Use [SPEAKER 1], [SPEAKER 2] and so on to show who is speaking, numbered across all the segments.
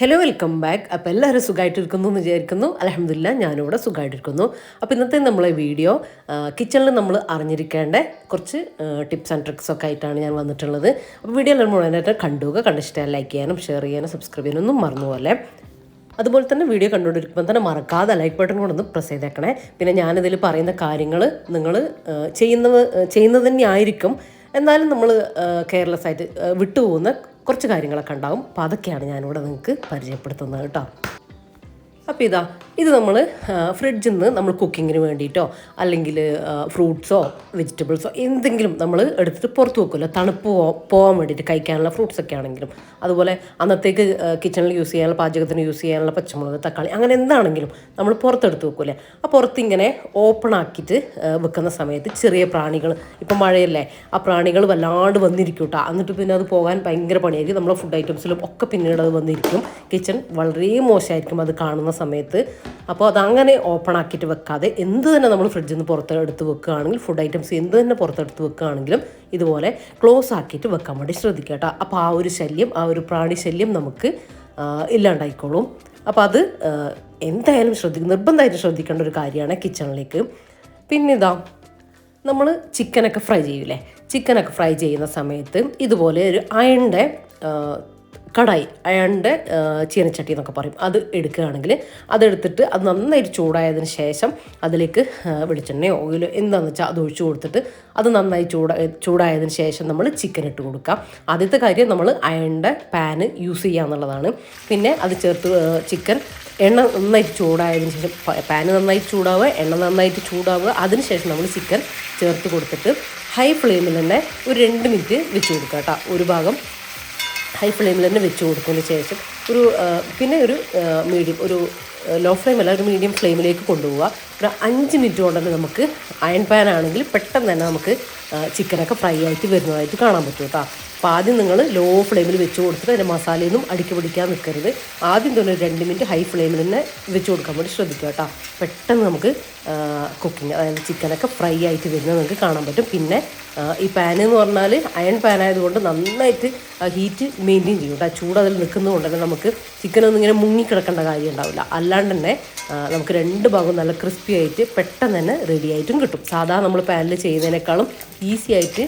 [SPEAKER 1] Hello welcome back അപ്പോൾ എല്ലാവരും സുഖമായിട്ടിരിക്കുന്നു എന്ന് വിചാരിക്കുന്നു. അലഹമില്ല ഞാനിവിടെ സുഖമായിട്ടിരിക്കുന്നു അപ്പോൾ ഇന്നത്തെ നമ്മളെ വീഡിയോ കിച്ചണിൽ നമ്മൾ അറിഞ്ഞിരിക്കേണ്ട കുറച്ച് ടിപ്സ് ആൻഡ് ട്രിക്സ് ഒക്കെ ആയിട്ടാണ് ഞാൻ വന്നിട്ടുള്ളത്. അപ്പോൾ വീഡിയോ എല്ലാം മുഴുവനായിട്ട് കണ്ടുക കണ്ടിഷ്ടം ലൈക്ക് ചെയ്യാനും ഷെയർ ചെയ്യാനും സബ്സ്ക്രൈബ് ചെയ്യാനൊന്നും മറന്നുപോലെ അതുപോലെ തന്നെ വീഡിയോ കണ്ടുകൊണ്ടിരിക്കുമ്പോൾ തന്നെ മറക്കാതെ ലൈക്ക് ബട്ടൺ കൂടെ ഒന്ന് പ്രസ് ചെയ്തേക്കണേ. പിന്നെ ഞാനിതിൽ പറയുന്ന കാര്യങ്ങൾ നിങ്ങൾ ചെയ്യുന്നത് ചെയ്യുന്നത് തന്നെ ആയിരിക്കും എന്നാലും നമ്മൾ കെയർലെസ് ആയിട്ട് വിട്ടുപോകുന്ന കുറച്ച് കാര്യങ്ങളൊക്കെ ഉണ്ടാവും അപ്പോൾ അതൊക്കെയാണ് ഞാനിവിടെ നിങ്ങൾക്ക് പരിചയപ്പെടുത്തുന്നത് കേട്ടോ. അപ്പോൾ ഇതാ ഇത് നമ്മൾ ഫ്രിഡ്ജിൽ നിന്ന് നമ്മൾ കുക്കിങ്ങിന് വേണ്ടിയിട്ടോ അല്ലെങ്കിൽ ഫ്രൂട്ട്സോ വെജിറ്റബിൾസോ എന്തെങ്കിലും നമ്മൾ എടുത്തിട്ട് പുറത്ത് വെക്കുമല്ലോ. തണുപ്പ് പോകാൻ വേണ്ടിയിട്ട് കഴിക്കാനുള്ള ഫ്രൂട്ട്സൊക്കെ ആണെങ്കിലും. അതുപോലെ അന്നത്തേക്ക് കിച്ചണിൽ യൂസ് ചെയ്യാനുള്ള പാചകത്തിന് യൂസ് ചെയ്യാനുള്ള പച്ചമുളക് തക്കാളി അങ്ങനെ എന്താണെങ്കിലും നമ്മൾ പുറത്തെടുത്ത് വെക്കൂലേ ആ പുറത്തിങ്ങനെ ഓപ്പൺ ആക്കിയിട്ട് വെക്കുന്ന സമയത്ത് ചെറിയ പ്രാണികൾ ഇപ്പം മഴയല്ലേ ആ പ്രാണികൾ വല്ലാണ്ട് വന്നിരിക്കും കേട്ടോ എന്നിട്ട് പിന്നെ അത് പോകാൻ ഭയങ്കര പണിയായിരിക്കും. നമ്മളെ ഫുഡ് ഐറ്റംസിലും ഒക്കെ പിന്നീട് അത് വന്നിരിക്കും. കിച്ചൺ വളരെ മോശമായിരിക്കും അത് കാണുന്ന സമയത്ത്. അപ്പോൾ അതങ്ങനെ ഓപ്പൺ ആക്കിയിട്ട് വെക്കാതെ എന്ത് തന്നെ നമ്മൾ ഫ്രിഡ്ജിൽ നിന്ന് പുറത്ത് എടുത്ത് വെക്കുകയാണെങ്കിൽ ഫുഡ് ഐറ്റംസ് എന്ത് തന്നെ പുറത്തെടുത്ത് വെക്കുകയാണെങ്കിലും ഇതുപോലെ ക്ലോസ് ആക്കിയിട്ട് വെക്കാൻ വേണ്ടി ശ്രദ്ധിക്കുക കേട്ടോ. അപ്പോൾ ആ ഒരു ശല്യം ആ ഒരു പ്രാണി ശല്യം നമുക്ക് ഇല്ലാണ്ടായിക്കോളും. അപ്പോൾ അത് എന്തായാലും ശ്രദ്ധിക്കും നിർബന്ധമായിട്ട് ശ്രദ്ധിക്കേണ്ട ഒരു കാര്യമാണ് കിച്ചണിലേക്ക് പിന്നെ ഇതാ നമ്മൾ ചിക്കനൊക്കെ ഫ്രൈ ചെയ്യൂലേ? ചിക്കനൊക്കെ ഫ്രൈ ചെയ്യുന്ന സമയത്ത് ഇതുപോലെ ഒരു അയണിന്റെ കടായി അയാളുടെ ചീനച്ചട്ടി എന്നൊക്കെ പറയും. അത് എടുക്കുകയാണെങ്കിൽ അതെടുത്തിട്ട് അത് നന്നായിട്ട് ചൂടായതിന് ശേഷം അതിലേക്ക് വെളിച്ചെണ്ണയോ ഓയിലോ എന്താണെന്ന് വെച്ചാൽ അത് ഒഴിച്ചു കൊടുത്തിട്ട് അത് നന്നായി ചൂട ചൂടായതിന് ശേഷം നമ്മൾ ചിക്കൻ ഇട്ട് കൊടുക്കുക. ആദ്യത്തെ കാര്യം നമ്മൾ അയണിന്റെ പാന് യൂസ് ചെയ്യുക എന്നുള്ളതാണ്. പിന്നെ അത് ചേർത്ത് ചിക്കൻ എണ്ണ നന്നായിട്ട് ചൂടായതിന് ശേഷം പാന് നന്നായിട്ട് ചൂടാവുക എണ്ണ നന്നായിട്ട് ചൂടാവുക. അതിനുശേഷം നമ്മൾ ചിക്കൻ ചേർത്ത് കൊടുത്തിട്ട് ഹൈ ഫ്ലെയിമിൽ തന്നെ ഒരു രണ്ട് മിനിറ്റ് വെച്ച് കൊടുക്കുക കേട്ടോ. ഒരു ഭാഗം ഹൈ ഫ്ലെയിമിൽ തന്നെ വെച്ച് കൊടുത്തതിന് ശേഷം ഒരു പിന്നെ ഒരു മീഡിയം ഒരു ലോ ഫ്ലെയിം അല്ല ഒരു മീഡിയം ഫ്ലെയിമിലേക്ക് കൊണ്ടുപോവുക. ഒരു അഞ്ച് മിനിറ്റ് കൊണ്ട് തന്നെ നമുക്ക് അയൺ പാൻ ആണെങ്കിൽ പെട്ടെന്ന് തന്നെ നമുക്ക് ചിക്കനൊക്കെ ഫ്രൈ ആയിട്ട് വരുന്നതായിട്ട് കാണാൻ പറ്റും കേട്ടോ. അപ്പോൾ ആദ്യം നിങ്ങൾ ലോ ഫ്ലെയിമിൽ വെച്ച് കൊടുത്തിട്ട് അതിന്റെ മസാലയൊന്നും അടുക്കി പിടിക്കാൻ നിൽക്കരുത്. ആദ്യം തന്നെ ഒരു രണ്ട് മിനിറ്റ് ഹൈ ഫ്ലെയിമിൽ തന്നെ വെച്ച് കൊടുക്കാൻ വേണ്ടി ശ്രദ്ധിക്കുക കേട്ടോ. പെട്ടെന്ന് നമുക്ക് കുക്കിംഗ് അതായത് ചിക്കനൊക്കെ ഫ്രൈ ആയിട്ട് വരുന്നത് നിങ്ങൾക്ക് കാണാൻ പറ്റും. പിന്നെ ഈ പാൻ എന്ന് പറഞ്ഞാൽ അയൺ പാൻ ആയതുകൊണ്ട് നന്നായിട്ട് ഹീറ്റ് മെയിന്റെയിൻ ചെയ്യും കേട്ടോ. ചൂട് അതിൽ നിൽക്കുന്നതുകൊണ്ട് തന്നെ നമുക്ക് ചിക്കനൊന്നും ഇങ്ങനെ മുങ്ങിക്കിടക്കേണ്ട കാര്യം ഉണ്ടാവില്ല. അല്ലാണ്ട് തന്നെ നമുക്ക് രണ്ട് ഭാഗവും നല്ല ക്രിസ്പി ആയിട്ട് പെട്ടെന്ന് തന്നെ റെഡി ആയിട്ടും കിട്ടും. സാധാരണ നമ്മൾ പാനിൽ ചെയ്യുന്നതിനേക്കാളും ഈസി ആയിട്ട്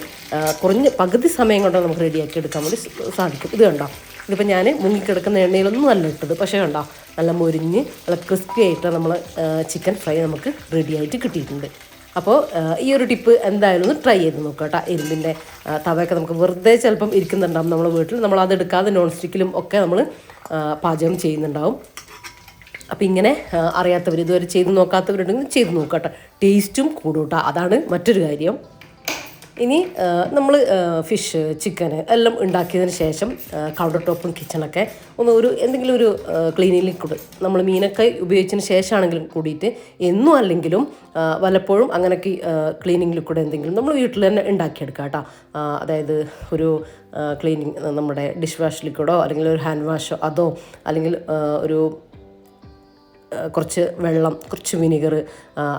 [SPEAKER 1] കുറഞ്ഞ പകുതി സമയം കൊണ്ട് നമുക്ക് റെഡിയാക്കി എടുക്കാൻ വേണ്ടി സാധിക്കും. ഇത് കണ്ടോ? ഇതിപ്പോൾ ഞാൻ മുങ്ങിക്കിടക്കുന്ന എണ്ണയിലൊന്നും അല്ല ഇട്ടത്. പക്ഷേ കണ്ടോ? നല്ല മുരിഞ്ഞ് നല്ല ക്രിസ്പി ആയിട്ട് നമ്മൾ ചിക്കൻ ഫ്രൈ നമുക്ക് റെഡി ആയിട്ട് കിട്ടിയിട്ടുണ്ട്. അപ്പോൾ ഈ ഒരു ടിപ്പ് എന്തായാലും ഒന്ന് ട്രൈ ചെയ്ത് നോക്കുക കേട്ടോ. ഇരുമ്പിന്റെ തവയൊക്കെ നമുക്ക് വെറുതെ ചിലപ്പം ഇരിക്കുന്നുണ്ടാവും നമ്മുടെ വീട്ടിൽ. നമ്മൾ അതെടുക്കാതെ നോൺ സ്റ്റിക്കിലും ഒക്കെ നമ്മൾ പാചകം ചെയ്യുന്നുണ്ടാവും. അപ്പോൾ ഇങ്ങനെ അറിയാത്തവർ ഇതുവരെ ചെയ്ത് നോക്കാത്തവരുണ്ടെങ്കിൽ ചെയ്ത് നോക്കട്ടെ. കേട്ടോ ടേസ്റ്റും കൂടും അതാണ് മറ്റൊരു കാര്യം. ഇനി നമ്മൾ ഫിഷ് ചിക്കൻ എല്ലാം ഉണ്ടാക്കിയതിന് ശേഷം കൗണ്ടർ ടോപ്പും കിച്ചണൊക്കെ ഒന്ന് ഒരു എന്തെങ്കിലും ഒരു ക്ലീനിങ് ലിക്വിഡ് നമ്മൾ മീനൊക്കെ ഉപയോഗിച്ചതിന് ശേഷമാണെങ്കിലും കൂടിയിട്ട് എന്നും അല്ലെങ്കിലും വല്ലപ്പോഴും അങ്ങനെയൊക്കെ ക്ലീനിങ് ലിക്വിഡ് എന്തെങ്കിലും നമ്മൾ വീട്ടിൽ തന്നെ ഉണ്ടാക്കിയെടുക്കുക കേട്ടോ. അതായത് ഒരു ക്ലീനിങ് നമ്മുടെ ഡിഷ് വാഷ് ലിക്വിഡോ അല്ലെങ്കിൽ ഒരു ഹാൻഡ് വാഷോ അതോ അല്ലെങ്കിൽ ഒരു കുറച്ച് വെള്ളം കുറച്ച് വിനിഗർ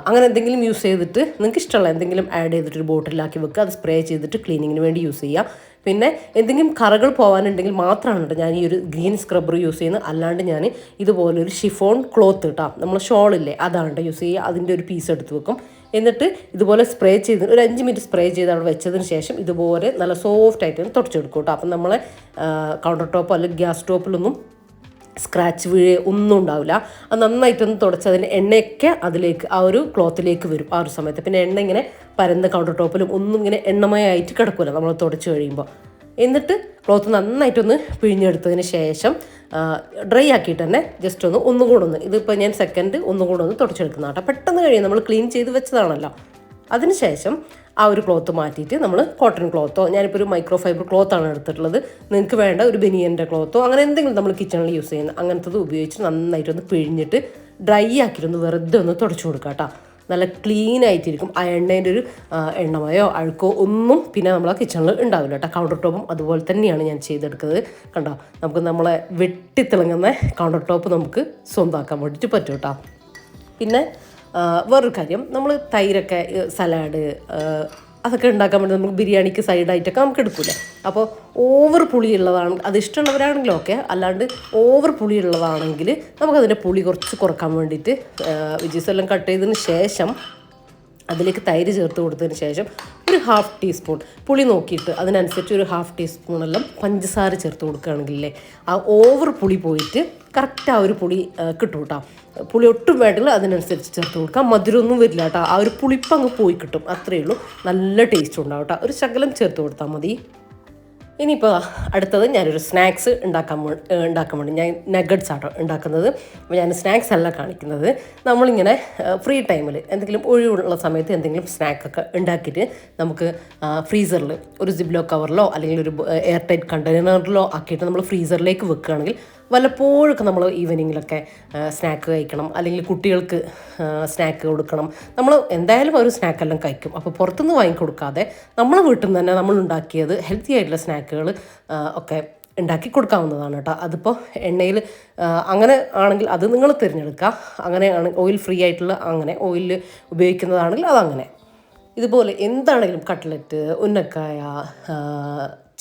[SPEAKER 1] അങ്ങനെ എന്തെങ്കിലും യൂസ് ചെയ്തിട്ട് നിങ്ങൾക്ക് ഇഷ്ടമുള്ള എന്തെങ്കിലും ആഡ് ചെയ്തിട്ട് ഒരു ബോട്ടിലാക്കി വെക്കുക അത് സ്പ്രേ ചെയ്തിട്ട് ക്ലീനിങ്ങിന് വേണ്ടി യൂസ് ചെയ്യുക പിന്നെ എന്തെങ്കിലും കറകൾ പോകാനുണ്ടെങ്കിൽ മാത്രമാണ് കേട്ടോ ഞാൻ ഈ ഒരു ഗ്രീൻ സ്ക്രബ്ബർ യൂസ് ചെയ്യുന്നത് അല്ലാണ്ട് ഞാൻ ഇതുപോലെ ഒരു ഷിഫോൺ ക്ലോത്ത് കേട്ടോ നമ്മൾ ഷോളില്ലേ അതാണ് കേട്ടോ യൂസ് ചെയ്യുക. അതിന്റെ ഒരു പീസ് എടുത്ത് വെക്കും. എന്നിട്ട് ഇതുപോലെ സ്പ്രേ ചെയ്ത് ഒരു അഞ്ച് മിനിറ്റ് സ്പ്രേ ചെയ്ത് അവിടെ വെച്ചതിന് ശേഷം ഇതുപോലെ നല്ല സോഫ്റ്റ് ആയിട്ട് തുടച്ചെടുക്കും കേട്ടോ അപ്പം നമ്മളെ കൗണ്ടർ ടോപ്പോ അല്ലെങ്കിൽ ഗ്യാസ് ടോപ്പിലൊന്നും സ്ക്രാച്ച് വീഴേ ഒന്നും ഉണ്ടാവില്ല. അത് നന്നായിട്ടൊന്ന് തുടച്ച് അതിന്റെ എണ്ണയൊക്കെ അതിലേക്ക് ആ ഒരു ക്ലോത്തിലേക്ക് വരും ആ ഒരു സമയത്ത്. പിന്നെ എണ്ണ ഇങ്ങനെ പരന്ന കൗണ്ടർ ടോപ്പിലും ഒന്നും ഇങ്ങനെ എണ്ണമയായിട്ട് കിടക്കില്ല നമ്മൾ തുടച്ച് കഴിയുമ്പോൾ. എന്നിട്ട് ക്ലോത്ത് നന്നായിട്ടൊന്ന് പിഴിഞ്ഞെടുത്തതിന് ശേഷം ഡ്രൈ ആക്കിയിട്ട് തന്നെ ജസ്റ്റ് ഒന്ന് ഒന്നും കൂടെ ഒന്ന് ഇതിപ്പോൾ ഞാൻ സെക്കൻഡ് ഒന്നും കൂടെ ഒന്ന് തുടച്ചെടുക്കുന്ന കേട്ടോ പെട്ടെന്ന് കഴിയും. നമ്മൾ ക്ലീൻ ചെയ്ത് വെച്ചതാണല്ലോ. അതിനുശേഷം ആ ഒരു ക്ലോത്ത് മാറ്റിയിട്ട് നമ്മൾ കോട്ടൺ ക്ലോത്തോ ഞാനിപ്പോൾ ഒരു മൈക്രോ ഫൈബർ ക്ലോത്താണ് എടുത്തിട്ടുള്ളത്. നിങ്ങൾക്ക് വേണ്ട ഒരു ബനിയന്റെ ക്ലോത്തോ അങ്ങനെ എന്തെങ്കിലും നമ്മൾ കിച്ചണിൽ യൂസ് ചെയ്യുന്ന അങ്ങനത്തത് ഉപയോഗിച്ച് നന്നായിട്ടൊന്ന് പിഴിഞ്ഞിട്ട് ഡ്രൈ ആക്കിയിട്ടൊന്ന് വെറുതെ ഒന്ന് തുടച്ചു കൊടുക്കുക കേട്ടോ നല്ല ക്ലീൻ ആയിട്ടിരിക്കും. ആ എണ്ണേന്റെ ഒരു എണ്ണമയോ അഴുക്കോ ഒന്നും പിന്നെ നമ്മൾ ആ കിച്ചണിൽ ഉണ്ടാവില്ല കേട്ടോ കൗണ്ടർ ടോപ്പും അതുപോലെ തന്നെയാണ് ഞാൻ ചെയ്തെടുക്കുന്നത് കണ്ടോ? നമുക്ക് നമ്മളെ വെട്ടിത്തിളങ്ങുന്ന കൗണ്ടർ ടോപ്പ് നമുക്ക് സ്വന്തമാക്കാൻ വേണ്ടിയിട്ട് പറ്റും കേട്ടോ പിന്നെ വേറൊരു കാര്യം. നമ്മൾ തൈരൊക്കെ സലാഡ് അതൊക്കെ ഉണ്ടാക്കാൻ വേണ്ടി നമുക്ക് ബിരിയാണിക്ക് സൈഡായിട്ടൊക്കെ നമുക്ക് എടുക്കില്ല? അപ്പോൾ ഓവർ പുളിയുള്ളതാണ് അത് ഇഷ്ടമുള്ളവരാണെങ്കിലും ഓക്കെ അല്ലാണ്ട് ഓവർ പുളിയുള്ളതാണെങ്കിൽ നമുക്കതിന്റെ പുളി കുറച്ച് കുറയ്ക്കാൻ വേണ്ടിയിട്ട് വിജീസ് എല്ലാം കട്ട് ചെയ്തതിന് ശേഷം അതിലേക്ക് തൈര് ചേർത്ത് കൊടുത്തതിന് ശേഷം ഒരു ഹാഫ് ടീസ്പൂൺ പുളി നോക്കിയിട്ട് അതിനനുസരിച്ച് ഒരു ഹാഫ് ടീസ്പൂണെല്ലാം പഞ്ചസാര ചേർത്ത് കൊടുക്കുകയാണെങ്കിലേ ആ ഓവർ പുളി പോയിട്ട് കറക്റ്റ് ആ ഒരു പുളി കിട്ടും കേട്ടോ. പുളി ഒട്ടും വേണ്ടെങ്കിൽ അതിനനുസരിച്ച് ചേർത്ത് കൊടുക്കാം. മധുരമൊന്നും വരില്ല കേട്ടോ. ആ ഒരു പുളിപ്പ് അങ്ങ് പോയി കിട്ടും. അത്രയേ ഉള്ളൂ. നല്ല ടേസ്റ്റ് ഉണ്ടാവും കേട്ടോ. ഒരു ശകലം ചേർത്ത് കൊടുത്താൽ മതി. ഇനിയിപ്പോൾ അടുത്തത് ഞാനൊരു സ്നാക്സ് ഉണ്ടാക്കാൻ ഉണ്ടാക്കാൻ വേണ്ടി ഞാൻ നഗറ്റ്സ് ആട്ടോ ഉണ്ടാക്കുന്നത്. അപ്പോൾ ഞാൻ സ്നാക്സ് അല്ല കാണിക്കുന്നത്. നമ്മളിങ്ങനെ ഫ്രീ ടൈമിൽ എന്തെങ്കിലും ഒഴിവുള്ള സമയത്ത് എന്തെങ്കിലും സ്നാക്കൊക്കെ ഉണ്ടാക്കിയിട്ട് നമുക്ക് ഫ്രീസറിൽ ഒരു സിബ്ലോ കവറിലോ അല്ലെങ്കിൽ ഒരു എയർ ടൈറ്റ് കണ്ടെയ്നറിലോ ആക്കിയിട്ട് നമ്മൾ ഫ്രീസറിലേക്ക് വെക്കുകയാണെങ്കിൽ വല്ലപ്പോഴൊക്കെ നമ്മൾ ഈവനിങ്ങിലൊക്കെ സ്നാക്ക് കഴിക്കണം. അല്ലെങ്കിൽ കുട്ടികൾക്ക് സ്നാക്ക് കൊടുക്കണം. നമ്മൾ എന്തായാലും ഒരു സ്നാക്കെല്ലാം കഴിക്കും. അപ്പോൾ പുറത്തുനിന്ന് വാങ്ങിക്കൊടുക്കാതെ നമ്മൾ വീട്ടിൽ നിന്ന് തന്നെ നമ്മൾ ഉണ്ടാക്കിയത് ഹെൽത്തി ആയിട്ടുള്ള സ്നാക്കുകൾ ഒക്കെ ഉണ്ടാക്കി കൊടുക്കാവുന്നതാണ് കേട്ടോ. അതിപ്പോൾ എണ്ണയിൽ അങ്ങനെ ആണെങ്കിൽ അത് നിങ്ങൾ തിരഞ്ഞെടുക്കുക. അങ്ങനെയാണ് ഓയിൽ ഫ്രീ ആയിട്ടുള്ള അങ്ങനെ ഓയിൽ ഉപയോഗിക്കുന്നതാണെങ്കിൽ അതങ്ങനെ. ഇതുപോലെ എന്താണെങ്കിലും കട്ട്ലറ്റ് ഉന്നക്കായ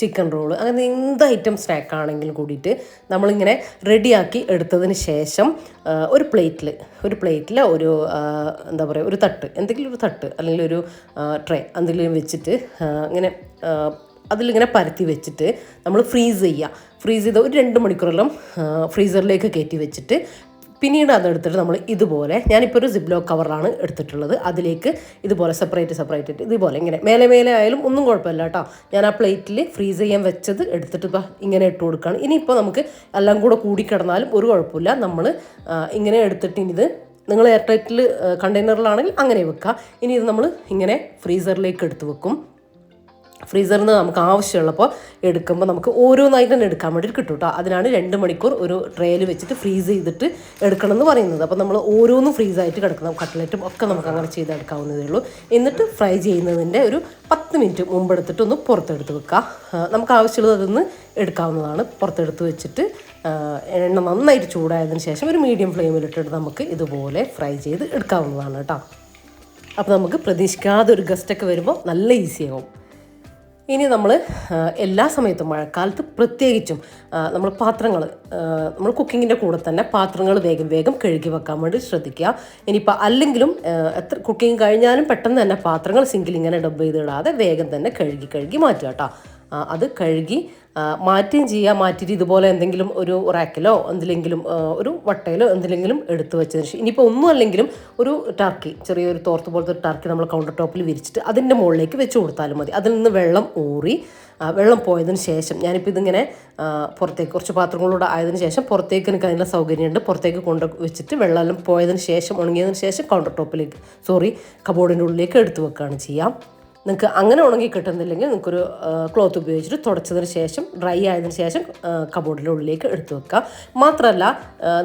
[SPEAKER 1] ചിക്കൻ റോൾ അങ്ങനെ എന്ത് ഐറ്റം സ്നാക്ക് ആണെങ്കിലും കൂടിയിട്ട് നമ്മളിങ്ങനെ റെഡിയാക്കി എടുത്തതിന് ശേഷം ഒരു പ്ലേറ്റിൽ ഒരു പ്ലേറ്റിൽ ഒരു എന്താ പറയുക ഒരു തട്ട് എന്തെങ്കിലും ഒരു തട്ട് അല്ലെങ്കിൽ ഒരു ട്രേ എന്തെങ്കിലും വെച്ചിട്ട് ഇങ്ങനെ അതിലിങ്ങനെ പരത്തി വെച്ചിട്ട് നമ്മൾ ഫ്രീസ് ചെയ്യുക ഫ്രീസ് ചെയ്ത ഒരു രണ്ട് മണിക്കൂറെല്ലാം ഫ്രീസറിലേക്ക് കയറ്റി വെച്ചിട്ട് പിന്നീട് അതെടുത്തിട്ട് നമ്മൾ ഇതുപോലെ ഞാനിപ്പോൾ ഒരു സിബ്ലോ കവറാണ് എടുത്തിട്ടുള്ളത്. അതിലേക്ക് ഇതുപോലെ സെപ്പറേറ്റ് സെപ്പറേറ്റ് ഇതുപോലെ ഇങ്ങനെ മേലെ മേലെ ആയാലും ഒന്നും കുഴപ്പമില്ല കേട്ടോ ഞാൻ ആ പ്ലേറ്റിൽ ഫ്രീസ് ചെയ്യാൻ വെച്ചത് എടുത്തിട്ട് ഇപ്പോൾ ഇങ്ങനെ ഇട്ട് കൊടുക്കുകയാണ് ഇനിയിപ്പോൾ നമുക്ക് എല്ലാം കൂടെ കൂടി കിടന്നാലും ഒരു കുഴപ്പമില്ല. നമ്മൾ ഇങ്ങനെ എടുത്തിട്ട് ഇത് നിങ്ങൾ എയർ ടൈറ്റിൽ കണ്ടെയ്നറിലാണെങ്കിൽ അങ്ങനെ വെക്കുക ഇനി ഇത് നമ്മൾ ഇങ്ങനെ ഫ്രീസറിലേക്ക് എടുത്ത് വെക്കും. ഫ്രീസറിൽ നിന്ന് നമുക്ക് ആവശ്യമുള്ളപ്പോൾ എടുക്കുമ്പോൾ നമുക്ക് ഓരോന്നായിട്ട് തന്നെ എടുക്കാൻ വേണ്ടിയിട്ട് കിട്ടും കേട്ടോ അതിനാണ് രണ്ട് മണിക്കൂർ ഒരു ട്രേയിൽ വെച്ചിട്ട് ഫ്രീസ് ചെയ്തിട്ട് എടുക്കണം എന്ന് പറയുന്നത്. അപ്പോൾ നമ്മൾ ഓരോന്നും ഫ്രീസായിട്ട് കിടക്കണം. കട്ട്ലറ്റും ഒക്കെ നമുക്ക് അങ്ങനെ ചെയ്തെടുക്കാവുന്നതേ ഉള്ളൂ. എന്നിട്ട് ഫ്രൈ ചെയ്യുന്നതിന്റെ ഒരു പത്ത് മിനിറ്റ് മുമ്പ് എടുത്തിട്ട് ഒന്ന് പുറത്തെടുത്ത് വെക്കുക. നമുക്ക് ആവശ്യമുള്ളത് അതൊന്ന് എടുക്കാവുന്നതാണ്. പുറത്തെടുത്ത് വെച്ചിട്ട് എണ്ണ നന്നായിട്ട് ചൂടായതിന് ശേഷം ഒരു മീഡിയം ഫ്ലെയിമിലിട്ടിട്ട് നമുക്ക് ഇതുപോലെ ഫ്രൈ ചെയ്ത് എടുക്കാവുന്നതാണ് കേട്ടോ അപ്പോൾ നമുക്ക് പ്രതീക്ഷിക്കാതെ ഒരു ഗസ്റ്റൊക്കെ വരുമ്പോൾ നല്ല ഈസിയാവും. ഇനി നമ്മൾ എല്ലാ സമയത്തും മഴക്കാലത്ത് പ്രത്യേകിച്ചും നമ്മൾ പാത്രങ്ങൾ നമ്മൾ കുക്കിങ്ങിന്റെ കൂടെ തന്നെ പാത്രങ്ങൾ വേഗം വേഗം കഴുകി വെക്കാൻ വേണ്ടി ശ്രദ്ധിക്കുക. ഇനിയിപ്പോൾ അല്ലെങ്കിലും എത്ര കുക്കിംഗ് കഴിഞ്ഞാലും പെട്ടെന്ന് തന്നെ പാത്രങ്ങൾ സിങ്കിൽ ഇങ്ങനെ ഡബ് ചെയ്തിടാതെ വേഗം തന്നെ കഴുകി കഴുകി മാറ്റുക കേട്ടോ. അത് കഴുകി മാറ്റുകയും ചെയ്യുക. മാറ്റിയിട്ട് ഇതുപോലെ എന്തെങ്കിലും ഒരു റാക്കിലോ എന്തിലെങ്കിലും ഒരു വട്ടയിലോ എന്തിലെങ്കിലും എടുത്തു വെച്ചതിന് ശേഷം ഇനിയിപ്പോൾ ഒന്നും അല്ലെങ്കിലും ഒരു ടർക്കി ചെറിയൊരു തോർത്ത് പോലത്തെ ഒരു ടർക്കി നമ്മൾ കൗണ്ടർ ടോപ്പിൽ വിരിച്ചിട്ട് അതിന്റെ മുകളിലേക്ക് വെച്ച് കൊടുത്താലും മതി. അതിൽ നിന്ന് വെള്ളം ഊറി വെള്ളം പോയതിന് ശേഷം ഞാനിപ്പോൾ ഇതിങ്ങനെ പുറത്തേക്ക് കുറച്ച് പാത്രങ്ങളോട് ആയതിനു ശേഷം പുറത്തേക്ക് എനിക്ക് അതിനുള്ള സൗകര്യമുണ്ട്. പുറത്തേക്ക് കൊണ്ട് വെച്ചിട്ട് വെള്ളം പോയതിന് ശേഷം ഉണങ്ങിയതിന് ശേഷം കൗണ്ടർ ടോപ്പിലേക്ക് സോറി കബോർഡിന്റെ ഉള്ളിലേക്ക് എടുത്തു വെക്കുകയാണ് ചെയ്യാം. നിങ്ങൾക്ക് അങ്ങനെ ഉണങ്ങി കിട്ടുന്നില്ലെങ്കിൽ നിങ്ങൾക്കൊരു ക്ലോത്ത് ഉപയോഗിച്ചിട്ട് തുടച്ചതിന് ശേഷം ഡ്രൈ ആയതിനു ശേഷം കബോർഡിന്റെ ഉള്ളിലേക്ക് എടുത്തു വെക്കുക. മാത്രമല്ല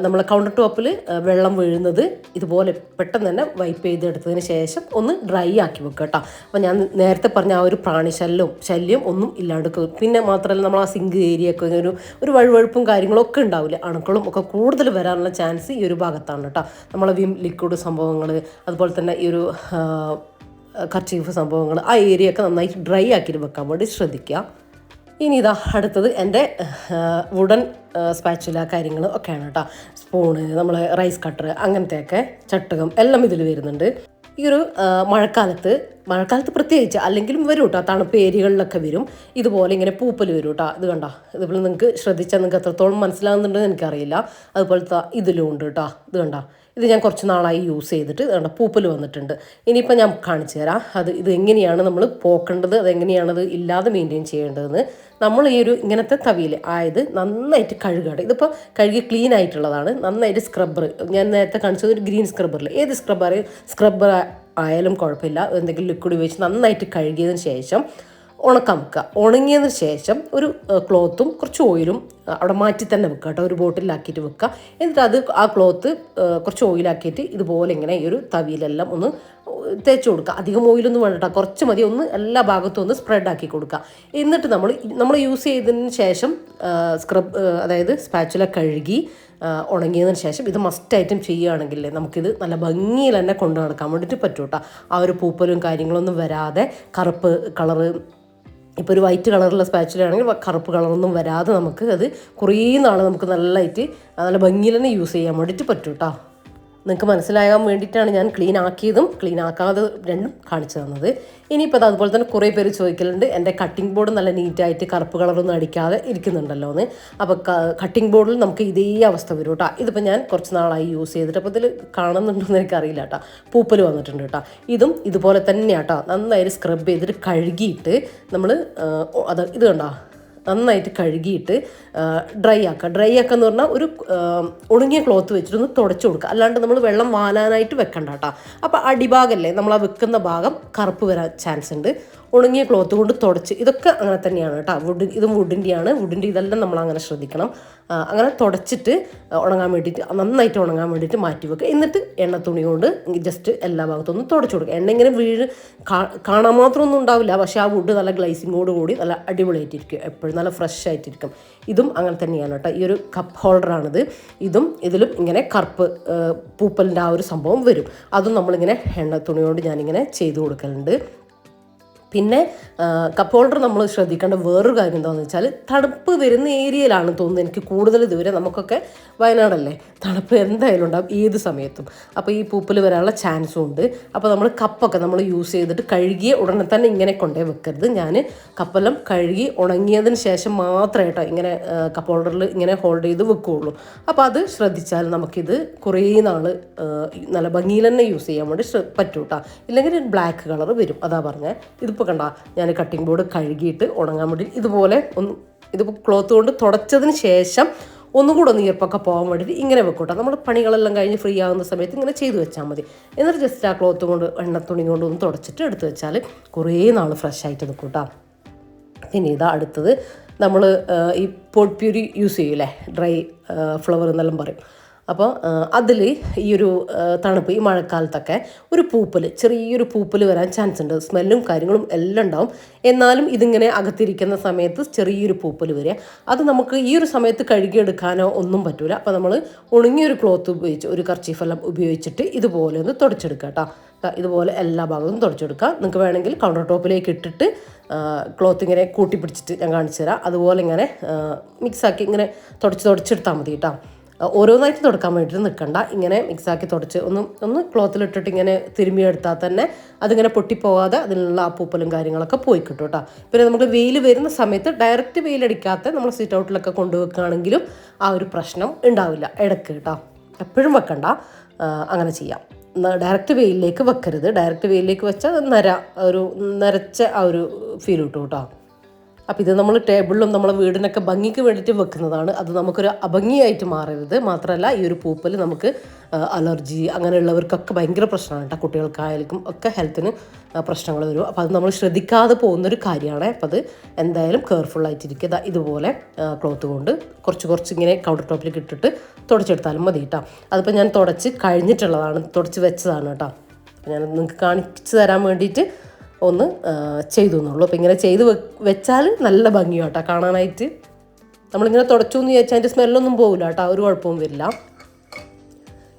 [SPEAKER 1] നമ്മൾ കൗണ്ടർ ടോപ്പിൽ വെള്ളം വീഴുന്നത് ഇതുപോലെ പെട്ടെന്ന് തന്നെ വൈപ്പ് ചെയ്തെടുത്തതിന് ശേഷം ഒന്ന് ഡ്രൈ ആക്കി വെക്കുക കേട്ടോ. അപ്പോൾ ഞാൻ നേരത്തെ പറഞ്ഞ ആ ഒരു പ്രാണിശല്യവും ശല്യം ഒന്നും ഇല്ലാണ്ട് പിന്നെ മാത്രമല്ല നമ്മൾ ആ സിങ്ക് ഏരിയ ഒക്കെ ഒരു ഒരു വഴുവഴുപ്പും കാര്യങ്ങളൊക്കെ ഉണ്ടാവില്ല? അണുക്കളും ഒക്കെ കൂടുതൽ വരാനുള്ള ചാൻസ് ഈ ഒരു ഭാഗത്താണ് കേട്ടോ. നമ്മളെ വിം ലിക്വിഡ് സംഭവങ്ങൾ അതുപോലെ തന്നെ ഈ ഒരു കർച്ചീഫ് സംഭവങ്ങൾ ആ ഏരിയ ഒക്കെ നന്നായിട്ട് ഡ്രൈ ആക്കിയിട്ട് വെക്കാൻ വേണ്ടി ശ്രദ്ധിക്കുക. ഇനി ഇതാ അടുത്തത് എന്റെ വുഡൻ സ്പാച്ചുല കാര്യങ്ങൾ ഒക്കെയാണ് കേട്ടോ. സ്പൂണ് നമ്മൾ റൈസ് കട്ടർ അങ്ങനത്തെയൊക്കെ ചട്ടകം എല്ലാം ഇതിൽ വരുന്നുണ്ട്. ഈ ഒരു മഴക്കാലത്ത് മഴക്കാലത്ത് പ്രത്യേകിച്ച് അല്ലെങ്കിലും വരും കേട്ടോ തണുപ്പ് ഏരിയകളിലൊക്കെ വരും. ഇതുപോലെ ഇങ്ങനെ പൂപ്പൽ വരും കേട്ടോ ഇത് കണ്ടോ? ഇതുപോലെ നിങ്ങൾക്ക് ശ്രദ്ധിച്ചാൽ നിങ്ങൾക്ക് എത്രത്തോളം മനസ്സിലാകുന്നുണ്ടെന്ന് എനിക്കറിയില്ല. അതുപോലത്തെ ഇതിലും ഉണ്ട് കേട്ടോ ഇത് കണ്ടോ? ഇത് ഞാൻ കുറച്ച് നാളായി യൂസ് ചെയ്തിട്ട് നമ്മുടെ പൂപ്പൽ വന്നിട്ടുണ്ട്. ഇനിയിപ്പോൾ ഞാൻ കാണിച്ചു തരാം. അത് ഇത് എങ്ങനെയാണ് നമ്മൾ പോക്കേണ്ടത് അതെങ്ങനെയാണത് ഇല്ലാതെ മെയിന്റെയിൻ ചെയ്യേണ്ടതെന്ന്. നമ്മൾ ഈ ഒരു ഇങ്ങനത്തെ തവിയിൽ ആയത് നന്നായിട്ട് കഴുകണം ഇതിപ്പോൾ കഴുകി ക്ലീൻ ആയിട്ടുള്ളതാണ്. നന്നായിട്ട് സ്ക്രബ്ബർ ഞാൻ നേരത്തെ കാണിച്ചത് ഒരു ഗ്രീൻ സ്ക്രബ്ബറിൽ ഏത് സ്ക്രബ്ബർ സ്ക്രബ്ബർ ആയാലും കുഴപ്പമില്ല. എന്തെങ്കിലും ലിക്വിഡ് ഉപയോഗിച്ച് നന്നായിട്ട് കഴുകിയതിന് ശേഷം ഉണക്കാൻ വെക്കുക ഉണങ്ങിയതിന് ശേഷം ഒരു ക്ലോത്തും കുറച്ച് ഓയിലും അവിടെ മാറ്റി തന്നെ വെക്കുക കേട്ടോ. ഒരു ബോട്ടിലാക്കിയിട്ട് വെക്കുക. എന്നിട്ട് അത് ആ ക്ലോത്ത് കുറച്ച് ഓയിലാക്കിയിട്ട് ഇതുപോലെ ഇങ്ങനെ ഈ ഒരു തവിയിലെല്ലാം ഒന്ന് തേച്ച് കൊടുക്കുക. അധികം ഓയിലൊന്നും വേണ്ട കുറച്ച് മതി. ഒന്ന് എല്ലാ ഭാഗത്തും ഒന്ന് സ്പ്രെഡ് ആക്കി കൊടുക്കുക. എന്നിട്ട് നമ്മൾ നമ്മൾ യൂസ് ചെയ്തതിന് ശേഷം സ്ക്രബ് അതായത് സ്പാച്ചുല കഴുകി ഉണങ്ങിയതിന് ശേഷം ഇത് മസ്റ്റ് ഐറ്റം ചെയ്യുകയാണെങ്കിൽ നമുക്കിത് നല്ല ഭംഗിയിൽ തന്നെ കൊണ്ടു നടക്കാൻ വേണ്ടിയിട്ട് പറ്റൂട്ടോ ആ ഒരു പൂപ്പലും കാര്യങ്ങളൊന്നും വരാതെ കറുപ്പ് കളറ് ഇപ്പോൾ ഒരു വൈറ്റ് കളറുള്ള സ്പാച്ചിലാണെങ്കിൽ കറുപ്പ് കളറൊന്നും വരാതെ നമുക്ക് അത് കുറേ നാൾ നമുക്ക് നല്ലതായിട്ട് നല്ല ഭംഗിയിൽ തന്നെ യൂസ് ചെയ്യാൻ വേണ്ടിയിട്ട് പറ്റും കേട്ടോ നിങ്ങൾക്ക് മനസ്സിലാകാൻ വേണ്ടിയിട്ടാണ് ഞാൻ ക്ലീൻ ആക്കിയതും ക്ലീൻ ആക്കാതെ രണ്ടും കാണിച്ചു തന്നത്. ഇനിയിപ്പോൾ അത് അതുപോലെ തന്നെ കുറേ പേര് ചോദിക്കലുണ്ട് എന്റെ കട്ടിംഗ് ബോർഡ് നല്ല നീറ്റായിട്ട് കറുപ്പ് കളറൊന്നും അടിക്കാതെ ഇരിക്കുന്നുണ്ടല്ലോ എന്ന്. അപ്പോൾ കട്ടിംഗ് ബോർഡിൽ നമുക്ക് ഇതേ അവസ്ഥ വരും കേട്ടോ. ഇതിപ്പോൾ ഞാൻ കുറച്ച് നാളായി യൂസ് ചെയ്തിട്ട് അപ്പോൾ ഇതിൽ കാണുന്നുണ്ടോ എന്ന് എനിക്കറിയില്ല കേട്ടോ. പൂപ്പൽ വന്നിട്ടുണ്ട് കേട്ടോ. ഇതും ഇതുപോലെ തന്നെയാട്ടോ നന്നായിട്ട് സ്ക്രബ് ചെയ്തിട്ട് കഴുകിയിട്ട് നമ്മൾ അത് ഇത് കണ്ടോ? നന്നായിട്ട് കഴുകിയിട്ട് ഡ്രൈ ആക്കുക. ഡ്രൈ ആക്കുക എന്ന് പറഞ്ഞാൽ ഒരു ഒടുങ്ങിയ ക്ലോത്ത് വെച്ചിട്ട് ഒന്ന് തുടച്ചു കൊടുക്കുക. അല്ലാണ്ട് നമ്മൾ വെള്ളം വാലാനായിട്ട് വെക്കണ്ട കേട്ടോ അപ്പോൾ അടിഭാഗമല്ലേ നമ്മൾ ആ വെക്കുന്ന ഭാഗം കറുപ്പ് വരാൻ ചാൻസ് ഉണ്ട്. ഉണങ്ങിയ ക്ലോത്ത് കൊണ്ട് തുടച്ച് ഇതൊക്കെ അങ്ങനെ തന്നെയാണ് കേട്ടോ. വുഡ് ഇതും വുഡിന്റെയാണ് വുഡിന്റെ ഇതെല്ലാം നമ്മൾ അങ്ങനെ ശ്രദ്ധിക്കണം. അങ്ങനെ തുടച്ചിട്ട് ഉണങ്ങാൻ വേണ്ടിയിട്ട് നന്നായിട്ട് ഉണങ്ങാൻ വേണ്ടിയിട്ട് മാറ്റി വെക്കുക. എന്നിട്ട് എണ്ണ തുണി കൊണ്ട് ജസ്റ്റ് എല്ലാ ഭാഗത്തും തുടച്ചു കൊടുക്കുക. എണ്ണ ഇങ്ങനെ വീഴ് കാണാൻ മാത്രമൊന്നും ഉണ്ടാവില്ല. പക്ഷേ ആ വുഡ് നല്ല ഗ്ലൈസിങ്ങോട് കൂടി നല്ല അടിപൊളിയായിട്ടിരിക്കും. എപ്പോഴും നല്ല ഫ്രഷ് ആയിട്ടിരിക്കും. ഇതും അങ്ങനെ തന്നെയാണ് കേട്ടോ. ഈ ഒരു കപ്പ് ഹോൾഡറാണിത് ഇതും ഇതിലും ഇങ്ങനെ കറുപ്പ് പൂപ്പലിന്റെ ആ ഒരു സംഭവം വരും. അതും നമ്മളിങ്ങനെ എണ്ണ തുണി കൊണ്ട് ഞാനിങ്ങനെ ചെയ്തു കൊടുക്കലുണ്ട്. പിന്നെ കപ്പ് ഹോൾഡർ നമ്മൾ ശ്രദ്ധിക്കേണ്ട വേറൊരു കാര്യം എന്താണെന്ന് വെച്ചാൽ തണുപ്പ് വരുന്ന ഏരിയയിലാണ് തോന്നുന്നത് എനിക്ക് കൂടുതൽ ഇതുവരെ നമുക്കൊക്കെ വയനാടല്ലേ? തണുപ്പ് എന്തായാലും ഉണ്ടാകും ഏത് സമയത്തും. അപ്പോൾ ഈ പൂപ്പൽ വരാനുള്ള ചാൻസും ഉണ്ട്. അപ്പോൾ നമ്മൾ കപ്പൊക്കെ നമ്മൾ യൂസ് ചെയ്തിട്ട് കഴുകിയ ഉടനെ തന്നെ ഇങ്ങനെ കൊണ്ടേ വെക്കരുത്. ഞാൻ കപ്പെല്ലാം കഴുകി ഉണങ്ങിയതിന് ശേഷം മാത്രമായിട്ടോ ഇങ്ങനെ കപ്പ് ഹോൾഡറിൽ ഇങ്ങനെ ഹോൾഡ് ചെയ്ത് വെക്കുകയുള്ളൂ. അപ്പോൾ അത് ശ്രദ്ധിച്ചാൽ നമുക്കിത് കുറേ നാൾ നല്ല ഭംഗിയിൽ തന്നെ യൂസ് ചെയ്യാൻ വേണ്ടി ശ്ര- പറ്റും ഇല്ലെങ്കിൽ ബ്ലാക്ക് കളർ വരും. അതാ പറഞ്ഞത് ഇതിപ്പോൾ കണ്ട ഞാൻ കട്ടിംഗ് ബോർഡ് കഴുകിയിട്ട് ഉണങ്ങാൻ വേണ്ടി ഇതുപോലെ ഒന്ന് ഇതിപ്പോൾ ക്ലോത്ത് കൊണ്ട് തുടച്ചതിന് ശേഷം ഒന്നും കൂടെ ഒന്ന് ഈർപ്പൊക്കെ പോകാൻ വേണ്ടിയിട്ട് ഇങ്ങനെ വെക്കൂട്ടോ നമ്മൾ പണികളെല്ലാം കഴിഞ്ഞ് ഫ്രീ ആകുന്ന സമയത്ത് ഇങ്ങനെ ചെയ്തു വെച്ചാൽ മതി. എന്നിട്ട് ജസ്റ്റ് ആ ക്ലോത്ത് കൊണ്ട് എണ്ണ തുണി കൊണ്ട് ഒന്ന് തുടച്ചിട്ട് എടുത്ത് വെച്ചാൽ കുറേ നാൾ ഫ്രഷ് ആയിട്ട് നിൽക്കൂട്ടോ കേട്ടോ പിന്നെ ഇതാ അടുത്തത് നമ്മൾ ഈ പോട്ട് പ്യൂരി യൂസ് ചെയ്യൂലേ? ഡ്രൈ ഫ്ലവർ എന്നെല്ലാം പറയും. അപ്പോൾ അതിൽ ഈ ഒരു തണുപ്പ് ഈ മഴക്കാലത്തൊക്കെ ഒരു പൂപ്പൽ ചെറിയൊരു പൂപ്പൽ വരാൻ ചാൻസ് ഉണ്ട് സ്മെല്ലും കാര്യങ്ങളും എല്ലാം ഉണ്ടാവും. എന്നാലും ഇതിങ്ങനെ അകത്തിരിക്കുന്ന സമയത്ത് ചെറിയൊരു പൂപ്പൽ വരിക. അത് നമുക്ക് ഈ ഒരു സമയത്ത് കഴുകിയെടുക്കാനോ ഒന്നും പറ്റില്ല അപ്പോൾ നമ്മൾ ഉണങ്ങിയൊരു ക്ലോത്ത് ഉപയോഗിച്ച് ഒരു കർച്ചീഫെല്ലാം ഉപയോഗിച്ചിട്ട് ഇതുപോലെ ഒന്ന് തുടച്ചെടുക്കുക കേട്ടോ. ഇതുപോലെ എല്ലാ ഭാഗവും തുടച്ചെടുക്കുക. നിങ്ങൾക്ക് വേണമെങ്കിൽ കൗണ്ടർ ടോപ്പിലേക്ക് ഇട്ടിട്ട് ക്ലോത്ത് ഇങ്ങനെ കൂട്ടി പിടിച്ചിട്ട് ഞാൻ കാണിച്ചു തരാം. അതുപോലെ ഇങ്ങനെ മിക്സാക്കി ഇങ്ങനെ തുടച്ച് തുടച്ചെടുത്താൽ മതി കേട്ടോ. ഓരോന്നായിട്ട് തുടക്കാൻ വേണ്ടിയിട്ട് നിൽക്കണ്ട ഇങ്ങനെ മിക്സാക്കി തുടച്ച് ഒന്ന് ഒന്ന് ക്ലോത്തിലിട്ടിട്ട് ഇങ്ങനെ തിരുമ്മിയെടുത്താൽ തന്നെ അതിങ്ങനെ പൊട്ടിപ്പോകാതെ അതിനുള്ള ആ പൂപ്പലും കാര്യങ്ങളൊക്കെ പോയി കിട്ടും കേട്ടോ. പിന്നെ നമ്മൾ വെയിൽ വരുന്ന സമയത്ത് ഡയറക്റ്റ് വെയിലടിക്കാത്ത നമ്മൾ സിറ്റ് ഔട്ടിലൊക്കെ കൊണ്ടുവെക്കുകയാണെങ്കിലും ആ ഒരു പ്രശ്നം ഉണ്ടാവില്ല. ഇടയ്ക്ക് കേട്ടോ. എപ്പോഴും വെക്കണ്ട. അങ്ങനെ ചെയ്യാം. ഡയറക്റ്റ് വെയിലിലേക്ക് വെക്കരുത്. ഡയറക്റ്റ് വെയിലിലേക്ക് വെച്ചാൽ നര ഒരു നരച്ച ആ ഒരു ഫീൽ കിട്ടും കേട്ടോ. അപ്പോൾ ഇത് നമ്മൾ ടേബിളിലും നമ്മളെ വീടിനൊക്കെ ഭംഗിക്ക് വേണ്ടിയിട്ട് വെക്കുന്നതാണ്. അത് നമുക്കൊരു അഭംഗിയായിട്ട് മാറരുത്. മാത്രമല്ല ഈ ഒരു പൂപ്പൽ നമുക്ക് അലർജി അങ്ങനെയുള്ളവർക്കൊക്കെ ഭയങ്കര പ്രശ്നമാണ് കേട്ടോ. കുട്ടികൾക്കായാലും ഒക്കെ ഹെൽത്തിന് പ്രശ്നങ്ങൾ വരും. അപ്പോൾ അത് നമ്മൾ ശ്രദ്ധിക്കാതെ പോകുന്നൊരു കാര്യമാണ്. അപ്പോൾ അത് എന്തായാലും ദാ ഇതുപോലെ ക്ലോത്ത് കൊണ്ട് കുറച്ച് കുറച്ച് ഇങ്ങനെ കൗണ്ടർ ടോപ്പിലേക്ക് ഇട്ടിട്ട് തുടച്ചെടുത്താലും മതി കേട്ടോ. അതിപ്പോൾ ഞാൻ തുടച്ച് കഴിഞ്ഞിട്ടുള്ളതാണ് തുടച്ച് വെച്ചതാണ് കേട്ടോ. അപ്പോൾ ഞാൻ നിങ്ങൾക്ക് കാണിച്ചു തരാൻ വേണ്ടിയിട്ട് ഒന്ന് ചെയ്തു എന്നുള്ളൂ. അപ്പോൾ ഇങ്ങനെ ചെയ്ത് വെച്ചാൽ നല്ല ഭംഗിയാട്ടോ കാണാനായിട്ട്. നമ്മളിങ്ങനെ തുടച്ചു എന്ന് ചോദിച്ചാൽ അതിന്റെ സ്മെല്ലൊന്നും പോകില്ല കേട്ടോ ഒരു കുഴപ്പവും വരില്ല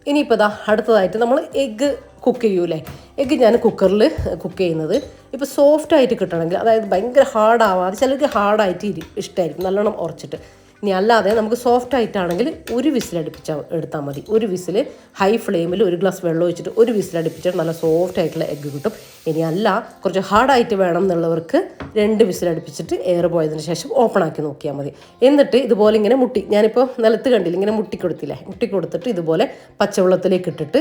[SPEAKER 1] ഇനിയിപ്പോൾ ഇതാ അടുത്തതായിട്ട് നമ്മൾ എഗ്ഗ് കുക്ക് ചെയ്യൂലേ? എഗ്ഗ് ഞാൻ കുക്കറിൽ കുക്ക് ചെയ്യുന്നത്. ഇപ്പോൾ സോഫ്റ്റ് ആയിട്ട് കിട്ടണമെങ്കിൽ അതായത് ഭയങ്കര ഹാർഡ് ആവാതെ ചിലർക്ക് ഹാർഡായിട്ട് ഇരി ഇഷ്ടമായിരിക്കും നല്ലോണം ഉറച്ചിട്ട്. ഇനി അല്ലാതെ നമുക്ക് സോഫ്റ്റ് ആയിട്ടാണെങ്കിൽ ഒരു വിസിൽ അടുപ്പിച്ചാൽ എടുത്താൽ മതി. ഒരു വിസിൽ ഹൈ ഫ്ലെയിമിൽ ഒരു ഗ്ലാസ് വെള്ളം ഒഴിച്ചിട്ട് ഒരു വിസിൽ അടുപ്പിച്ചിട്ട് നല്ല സോഫ്റ്റ് ആയിട്ടുള്ള എഗ്ഗ് കിട്ടും. ഇനി അല്ല കുറച്ച് ഹാർഡായിട്ട് വേണം എന്നുള്ളവർക്ക് രണ്ട് വിസിൽ അടുപ്പിച്ചിട്ട് എയർ പോയതിന് ശേഷം ഓപ്പൺ ആക്കി നോക്കിയാൽ മതി. എന്നിട്ട് ഇതുപോലെ ഇങ്ങനെ മുട്ടി ഞാനിപ്പോൾ നിലത്ത് കണ്ടില്ല ഇങ്ങനെ മുട്ടി കൊടുത്തില്ലേ മുട്ടി ഇതുപോലെ പച്ചവെള്ളത്തിലേക്ക് ഇട്ടിട്ട്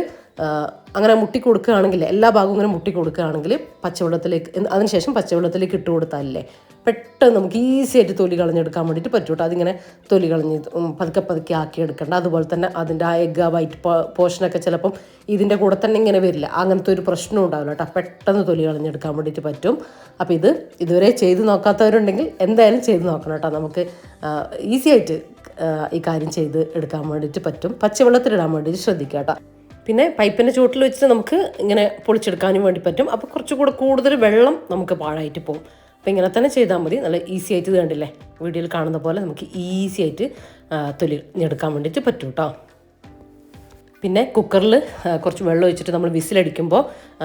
[SPEAKER 1] അങ്ങനെ മുട്ടി കൊടുക്കുകയാണെങ്കിൽ എല്ലാ ഭാഗവും ഇങ്ങനെ മുട്ടി കൊടുക്കുകയാണെങ്കിൽ പച്ചവെള്ളത്തിലേക്ക് അതിനുശേഷം പച്ചവെള്ളത്തിലേക്ക് ഇട്ട് കൊടുത്താലേ പെട്ടെന്ന് നമുക്ക് ഈസി ആയിട്ട് തൊലി കളഞ്ഞെടുക്കാൻ വേണ്ടിയിട്ട് പറ്റും കേട്ടോ അതിങ്ങനെ തൊലി കളഞ്ഞ് പതുക്കെ പതുക്കെ ആക്കി എടുക്കണ്ട അതുപോലെ തന്നെ അതിന്റെ ആ എഗ് വൈറ്റ് പോർഷനൊക്കെ ചിലപ്പം ഇതിന്റെ കൂടെ തന്നെ ഇങ്ങനെ വരില്ല. അങ്ങനത്തെ ഒരു പ്രശ്നം ഉണ്ടാവില്ല കേട്ടോ പെട്ടെന്ന് തൊലി കളഞ്ഞെടുക്കാൻ വേണ്ടിയിട്ട് പറ്റും. അപ്പോൾ ഇത് ഇതുവരെ ചെയ്ത് നോക്കാത്തവരുണ്ടെങ്കിൽ എന്തായാലും ചെയ്ത് നോക്കണം കേട്ടോ നമുക്ക് ഈസി ആയിട്ട് ഈ കാര്യം ചെയ്ത് എടുക്കാൻ വേണ്ടിയിട്ട് പറ്റും. പച്ചവെള്ളത്തിലിടാൻ വേണ്ടിയിട്ട് ശ്രദ്ധിക്കുക കേട്ടോ പിന്നെ പൈപ്പിന്റെ ചുവട്ടിൽ വെച്ചിട്ട് നമുക്ക് ഇങ്ങനെ പൊളിച്ചെടുക്കാനും വേണ്ടി പറ്റും. അപ്പോൾ കുറച്ചുകൂടെ കൂടുതൽ വെള്ളം നമുക്ക് പാഴായിട്ട് പോകും. അപ്പോൾ ഇങ്ങനെ തന്നെ ചെയ്താൽ മതി. നല്ല ഈസി ആയിട്ട് ഇത് കണ്ടില്ലേ? വീഡിയോയിൽ കാണുന്ന പോലെ നമുക്ക് ഈസി ആയിട്ട് തൊലി എടുക്കാൻ വേണ്ടിയിട്ട് പറ്റും കേട്ടോ പിന്നെ കുക്കറിൽ കുറച്ച് വെള്ളം ഒഴിച്ചിട്ട് നമ്മൾ വിസിലടിക്കുമ്പോൾ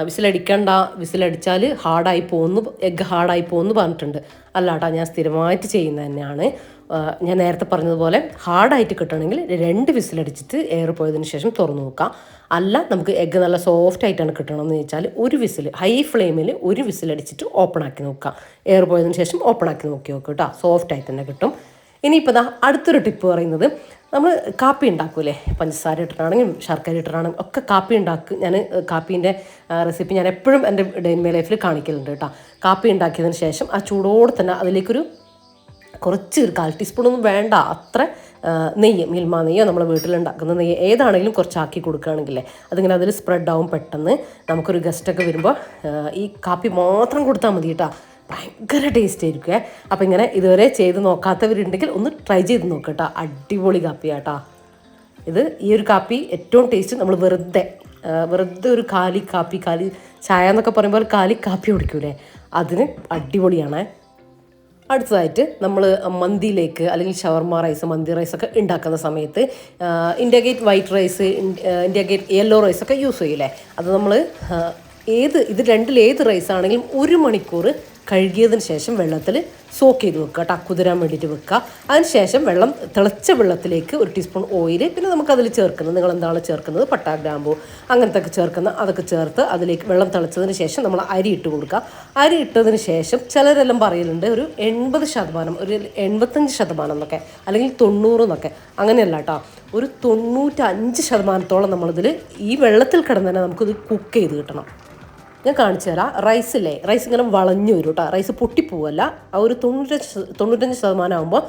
[SPEAKER 1] വിസിലടിക്കണ്ട വിസിലടിച്ചാൽ ഹാർഡായി പോകുന്നു എഗ്ഗ് ഹാർഡായി പോകുന്നു പറഞ്ഞിട്ടുണ്ട്. അല്ലാട്ടാ ഞാൻ സ്ഥിരമായിട്ട് ചെയ്യുന്നത് തന്നെയാണ്. ഞാൻ നേരത്തെ പറഞ്ഞതുപോലെ ഹാർഡായിട്ട് കിട്ടണമെങ്കിൽ രണ്ട് വിസിലടിച്ചിട്ട് എയർ പോയതിന് ശേഷം തുറന്നു നോക്കാം. അല്ല നമുക്ക് എഗ്ഗ് നല്ല സോഫ്റ്റ് ആയിട്ടാണ് കിട്ടണമെന്ന് വെച്ചാൽ ഒരു വിസിൽ ഹൈ ഫ്ലെയിമിൽ ഒരു വിസിലടിച്ചിട്ട് ഓപ്പൺ ആക്കി നോക്കാം. എയർ പോയതിന് ശേഷം ഓപ്പൺ ആക്കി നോക്കി നോക്കുക കേട്ടോ. സോഫ്റ്റ് ആയി തന്നെ കിട്ടും. ഇനിയിപ്പോൾ ദാ അടുത്തൊരു ടിപ്പ് പറയുന്നത് നമ്മൾ കാപ്പി ഉണ്ടാക്കൂലേ? പഞ്ചസാര ഇട്ടിട്ടാണെങ്കിലും ശർക്കര ഇട്ടിട്ടാണെങ്കിലും ഒക്കെ കാപ്പി ഉണ്ടാക്കും. ഞാൻ കാപ്പീന്റെ റെസിപ്പി ഞാൻ എപ്പോഴും എന്റെ ഡെയിൻമേ ലൈഫിൽ കാണിക്കലുണ്ട് കേട്ടോ. കാപ്പി ഉണ്ടാക്കിയതിന് ശേഷം ആ ചൂടോടെ തന്നെ അതിലേക്കൊരു കുറച്ച് ഒരു കാൽ ടീസ്പൂണൊന്നും വേണ്ട. അത്ര നെയ്യ് മിൽമ നെയ്യോ നമ്മൾ വീട്ടിലുണ്ടാക്കുന്ന നെയ്യ് ഏതാണെങ്കിലും കുറച്ചാക്കി കൊടുക്കുകയാണെങ്കിൽ അതിങ്ങനെ അതിൽ സ്പ്രെഡ് ആവും പെട്ടെന്ന്. നമുക്കൊരു ഗസ്റ്റൊക്കെ വരുമ്പോൾ ഈ കാപ്പി മാത്രം കൊടുത്താൽ മതി കേട്ടോ. ഭയങ്കര ടേസ്റ്റ് ആയിരിക്കും അപ്പോൾ ഇങ്ങനെ ഇതുവരെ ചെയ്ത് നോക്കാത്തവരുണ്ടെങ്കിൽ ഒന്ന് ട്രൈ ചെയ്ത് നോക്കട്ടോ അടിപൊളി കാപ്പിയാട്ടാ ഇത് ഈ ഒരു കാപ്പി ഏറ്റവും ടേസ്റ്റ് നമ്മൾ വെറുതെ വെറുതെ ഒരു കാലി കാപ്പി കാലി ചായ എന്നൊക്കെ പറയുമ്പോൾ കാലി കാപ്പി കുടിക്കൂലേ. അതിന് അടിപൊളിയാണ്. അടുത്തതായിട്ട് നമ്മൾ മന്തിയിലേക്ക് അല്ലെങ്കിൽ ഷവർമ റൈസ് മന്തി റൈസ് ഒക്കെ ഉണ്ടാക്കുന്ന സമയത്ത് India Gate white rice India Gate yellow ഒക്കെ യൂസ് ചെയ്യില്ലേ? അത് നമ്മൾ ഏത് ഇത് രണ്ടിൽ ഏത് റൈസ് ആണെങ്കിലും ഒരു മണിക്കൂർ കഴുകിയതിന് ശേഷം വെള്ളത്തിൽ സോക്ക് ചെയ്ത് വെക്കുക കേട്ടോ. കുതിരാൻ വേണ്ടിയിട്ട് വെക്കുക. അതിന് ശേഷം വെള്ളം തിളച്ച വെള്ളത്തിലേക്ക് ഒരു ടീസ്പൂൺ ഓയിൽ പിന്നെ നമുക്കതിൽ ചേർക്കുന്നത് നിങ്ങൾ എന്താണ് ചേർക്കുന്നത്? പട്ട ഗ്രാമ്പു അങ്ങനത്തെ ഒക്കെ ചേർക്കുന്ന അതൊക്കെ ചേർത്ത് അതിലേക്ക് വെള്ളം തിളച്ചതിന് ശേഷം നമ്മൾ അരി ഇട്ട് കൊടുക്കുക. അരി ഇട്ടതിന് ശേഷം ചിലരെല്ലാം പറയലുണ്ട് ഒരു എൺപത് ശതമാനം ഒരു എൺപത്തഞ്ച് ശതമാനം എന്നൊക്കെ അല്ലെങ്കിൽ തൊണ്ണൂറ് എന്നൊക്കെ. അങ്ങനെയല്ല കേട്ടോ. ഒരു തൊണ്ണൂറ്റഞ്ച് ശതമാനത്തോളം നമ്മളിതിൽ ഈ വെള്ളത്തിൽ കിടന്ന് തന്നെ നമുക്കിത് കുക്ക് ചെയ്ത് കിട്ടണം. ഞാൻ കാണിച്ചു തരാം. റൈസില്ലേ റൈസ് ഇങ്ങനെ വളഞ്ഞു വരും കേട്ടോ. റൈസ് പൊട്ടിപ്പോവല്ല. ആ ഒരു തൊണ്ണൂറ്റഞ്ച് തൊണ്ണൂറ്റഞ്ച് ശതമാനം ആകുമ്പോൾ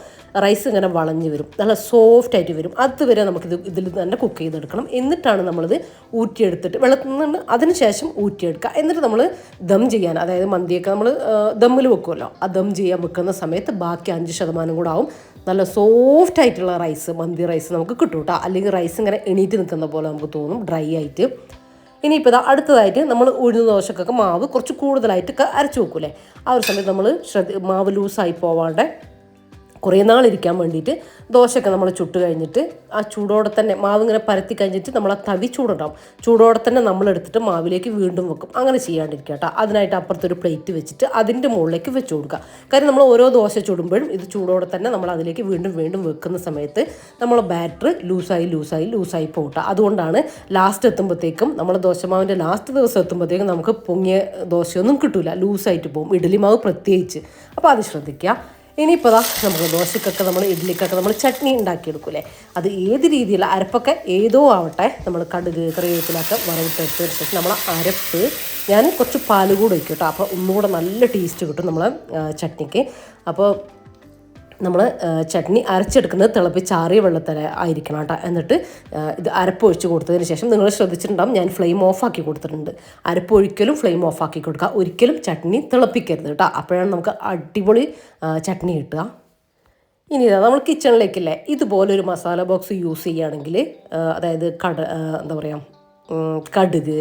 [SPEAKER 1] റൈസ് ഇങ്ങനെ വളഞ്ഞു വരും. നല്ല സോഫ്റ്റ് ആയിട്ട് വരും. അതുവരെ നമുക്കിത് ഇതിൽ തന്നെ കുക്ക് ചെയ്തെടുക്കണം. എന്നിട്ടാണ് നമ്മളിത് ഊറ്റിയെടുത്തിട്ട് വെള്ളത്തിൽ നിന്ന് അതിന് ശേഷം ഊറ്റിയെടുക്കുക. എന്നിട്ട് നമ്മൾ ദം ചെയ്യാൻ അതായത് മന്തിയൊക്കെ നമ്മൾ ദമ്മിൽ വെക്കുമല്ലോ. ആ ദം ചെയ്യാൻ വെക്കുന്ന സമയത്ത് ബാക്കി അഞ്ച് ശതമാനം കൂടെ ആവും. നല്ല സോഫ്റ്റ് ആയിട്ടുള്ള റൈസ് മന്തി റൈസ് നമുക്ക് കിട്ടും കേട്ടോ. അല്ലെങ്കിൽ റൈസ് ഇങ്ങനെ എണീറ്റ് നിൽക്കുന്ന പോലെ നമുക്ക് തോന്നും ഡ്രൈ ആയിട്ട്. ഇനിയിപ്പോൾ ഇതാ അടുത്തതായിട്ട് നമ്മൾ ഉഴുന്ന ദോശക്കൊക്കെ മാവ് കുറച്ച് കൂടുതലായിട്ടൊക്കെ അരച്ച് വെക്കൂലേ ആ ഒരു സമയത്ത് നമ്മൾ ശ്രദ്ധ മാവ് ലൂസായി പോവാണ്ട് കുറേ നാളിരിക്കാൻ വേണ്ടിയിട്ട് ദോശയൊക്കെ നമ്മൾ ചുട്ട് കഴിഞ്ഞിട്ട് ആ ചൂടോടെ തന്നെ മാവ് ഇങ്ങനെ പരത്തി കഴിഞ്ഞിട്ട് നമ്മൾ ആ തവി ചൂടുണ്ടാവും. ചൂടോടെ തന്നെ നമ്മൾ എടുത്തിട്ട് മാവിലേക്ക് വീണ്ടും വെക്കും. അങ്ങനെ ചെയ്യാണ്ടിരിക്കുക കേട്ടോ. അതിനായിട്ട് അപ്പുറത്തൊരു പ്ലേറ്റ് വെച്ചിട്ട് അതിന്റെ മുകളിലേക്ക് വെച്ച് കൊടുക്കുക. കാര്യം നമ്മൾ ഓരോ ദോശ ചുടുമ്പോഴും ഇത് ചൂടോടെ തന്നെ നമ്മൾ അതിലേക്ക് വീണ്ടും വീണ്ടും വെക്കുന്ന സമയത്ത് നമ്മൾ ബാറ്റർ ലൂസായി ലൂസായി ലൂസായി പോകട്ടെ അതുകൊണ്ടാണ് ലാസ്റ്റ് എത്തുമ്പോഴത്തേക്കും നമ്മൾ ദോശമാവിന്റെ ലാസ്റ്റ് ദിവസം എത്തുമ്പോഴത്തേക്കും നമുക്ക് പൊങ്ങിയ ദോശയൊന്നും കിട്ടില്ല ലൂസായിട്ട് പോകും. ഇഡലി മാവ് പ്രത്യേകിച്ച്. അപ്പോൾ അത് ശ്രദ്ധിക്കുക. ഇനിയിപ്പോൾ ദാ നമുക്ക് ദോശക്കൊക്കെ നമ്മൾ ഇഡ്ഡലിക്കൊക്കെ നമ്മൾ ചട്നി ഉണ്ടാക്കിയെടുക്കൂലേ അത് ഏത് രീതിയിൽ അരപ്പൊക്കെ ഏതോ ആവട്ടെ നമ്മൾ കടുക് കറിവേപ്പിലൊക്കെ വറവിട്ടെടുത്തതിന് ശേഷം നമ്മൾ അരപ്പ് ഞാൻ കുറച്ച് പാൽ കൂടെ വയ്ക്കും കേട്ടോ. അപ്പോൾ ഒന്നുകൂടെ നല്ല ടേസ്റ്റ് കിട്ടും നമ്മൾ ചട്നിക്ക്. അപ്പോൾ നമ്മൾ ചട്നി അരച്ചെടുക്കുന്നത് തിളപ്പിച്ചാറിയ വെള്ളത്തിൽ ആയിരിക്കണം കേട്ടോ. എന്നിട്ട് ഇത് അരപ്പൊഴിച്ച് കൊടുത്തതിന് ശേഷം നിങ്ങൾ ശ്രദ്ധിച്ചിട്ടുണ്ടാവും ഞാൻ ഫ്ലെയിം ഓഫാക്കി കൊടുത്തിട്ടുണ്ട്. അരപ്പൊഴിക്കലും ഫ്ലെയിം ഓഫാക്കി കൊടുക്കുക. ഒരിക്കലും ചട്നി തിളപ്പിക്കരുത് കേട്ടോ. അപ്പോഴാണ് നമുക്ക് അടിപൊളി ചട്നി കിട്ടുക. ഇനി ഇതാ നമ്മൾ കിച്ചണിലേക്കില്ലേ ഇതുപോലൊരു മസാല ബോക്സ് യൂസ് ചെയ്യുകയാണെങ്കിൽ അതായത് കട എന്താ പറയുക കടുക്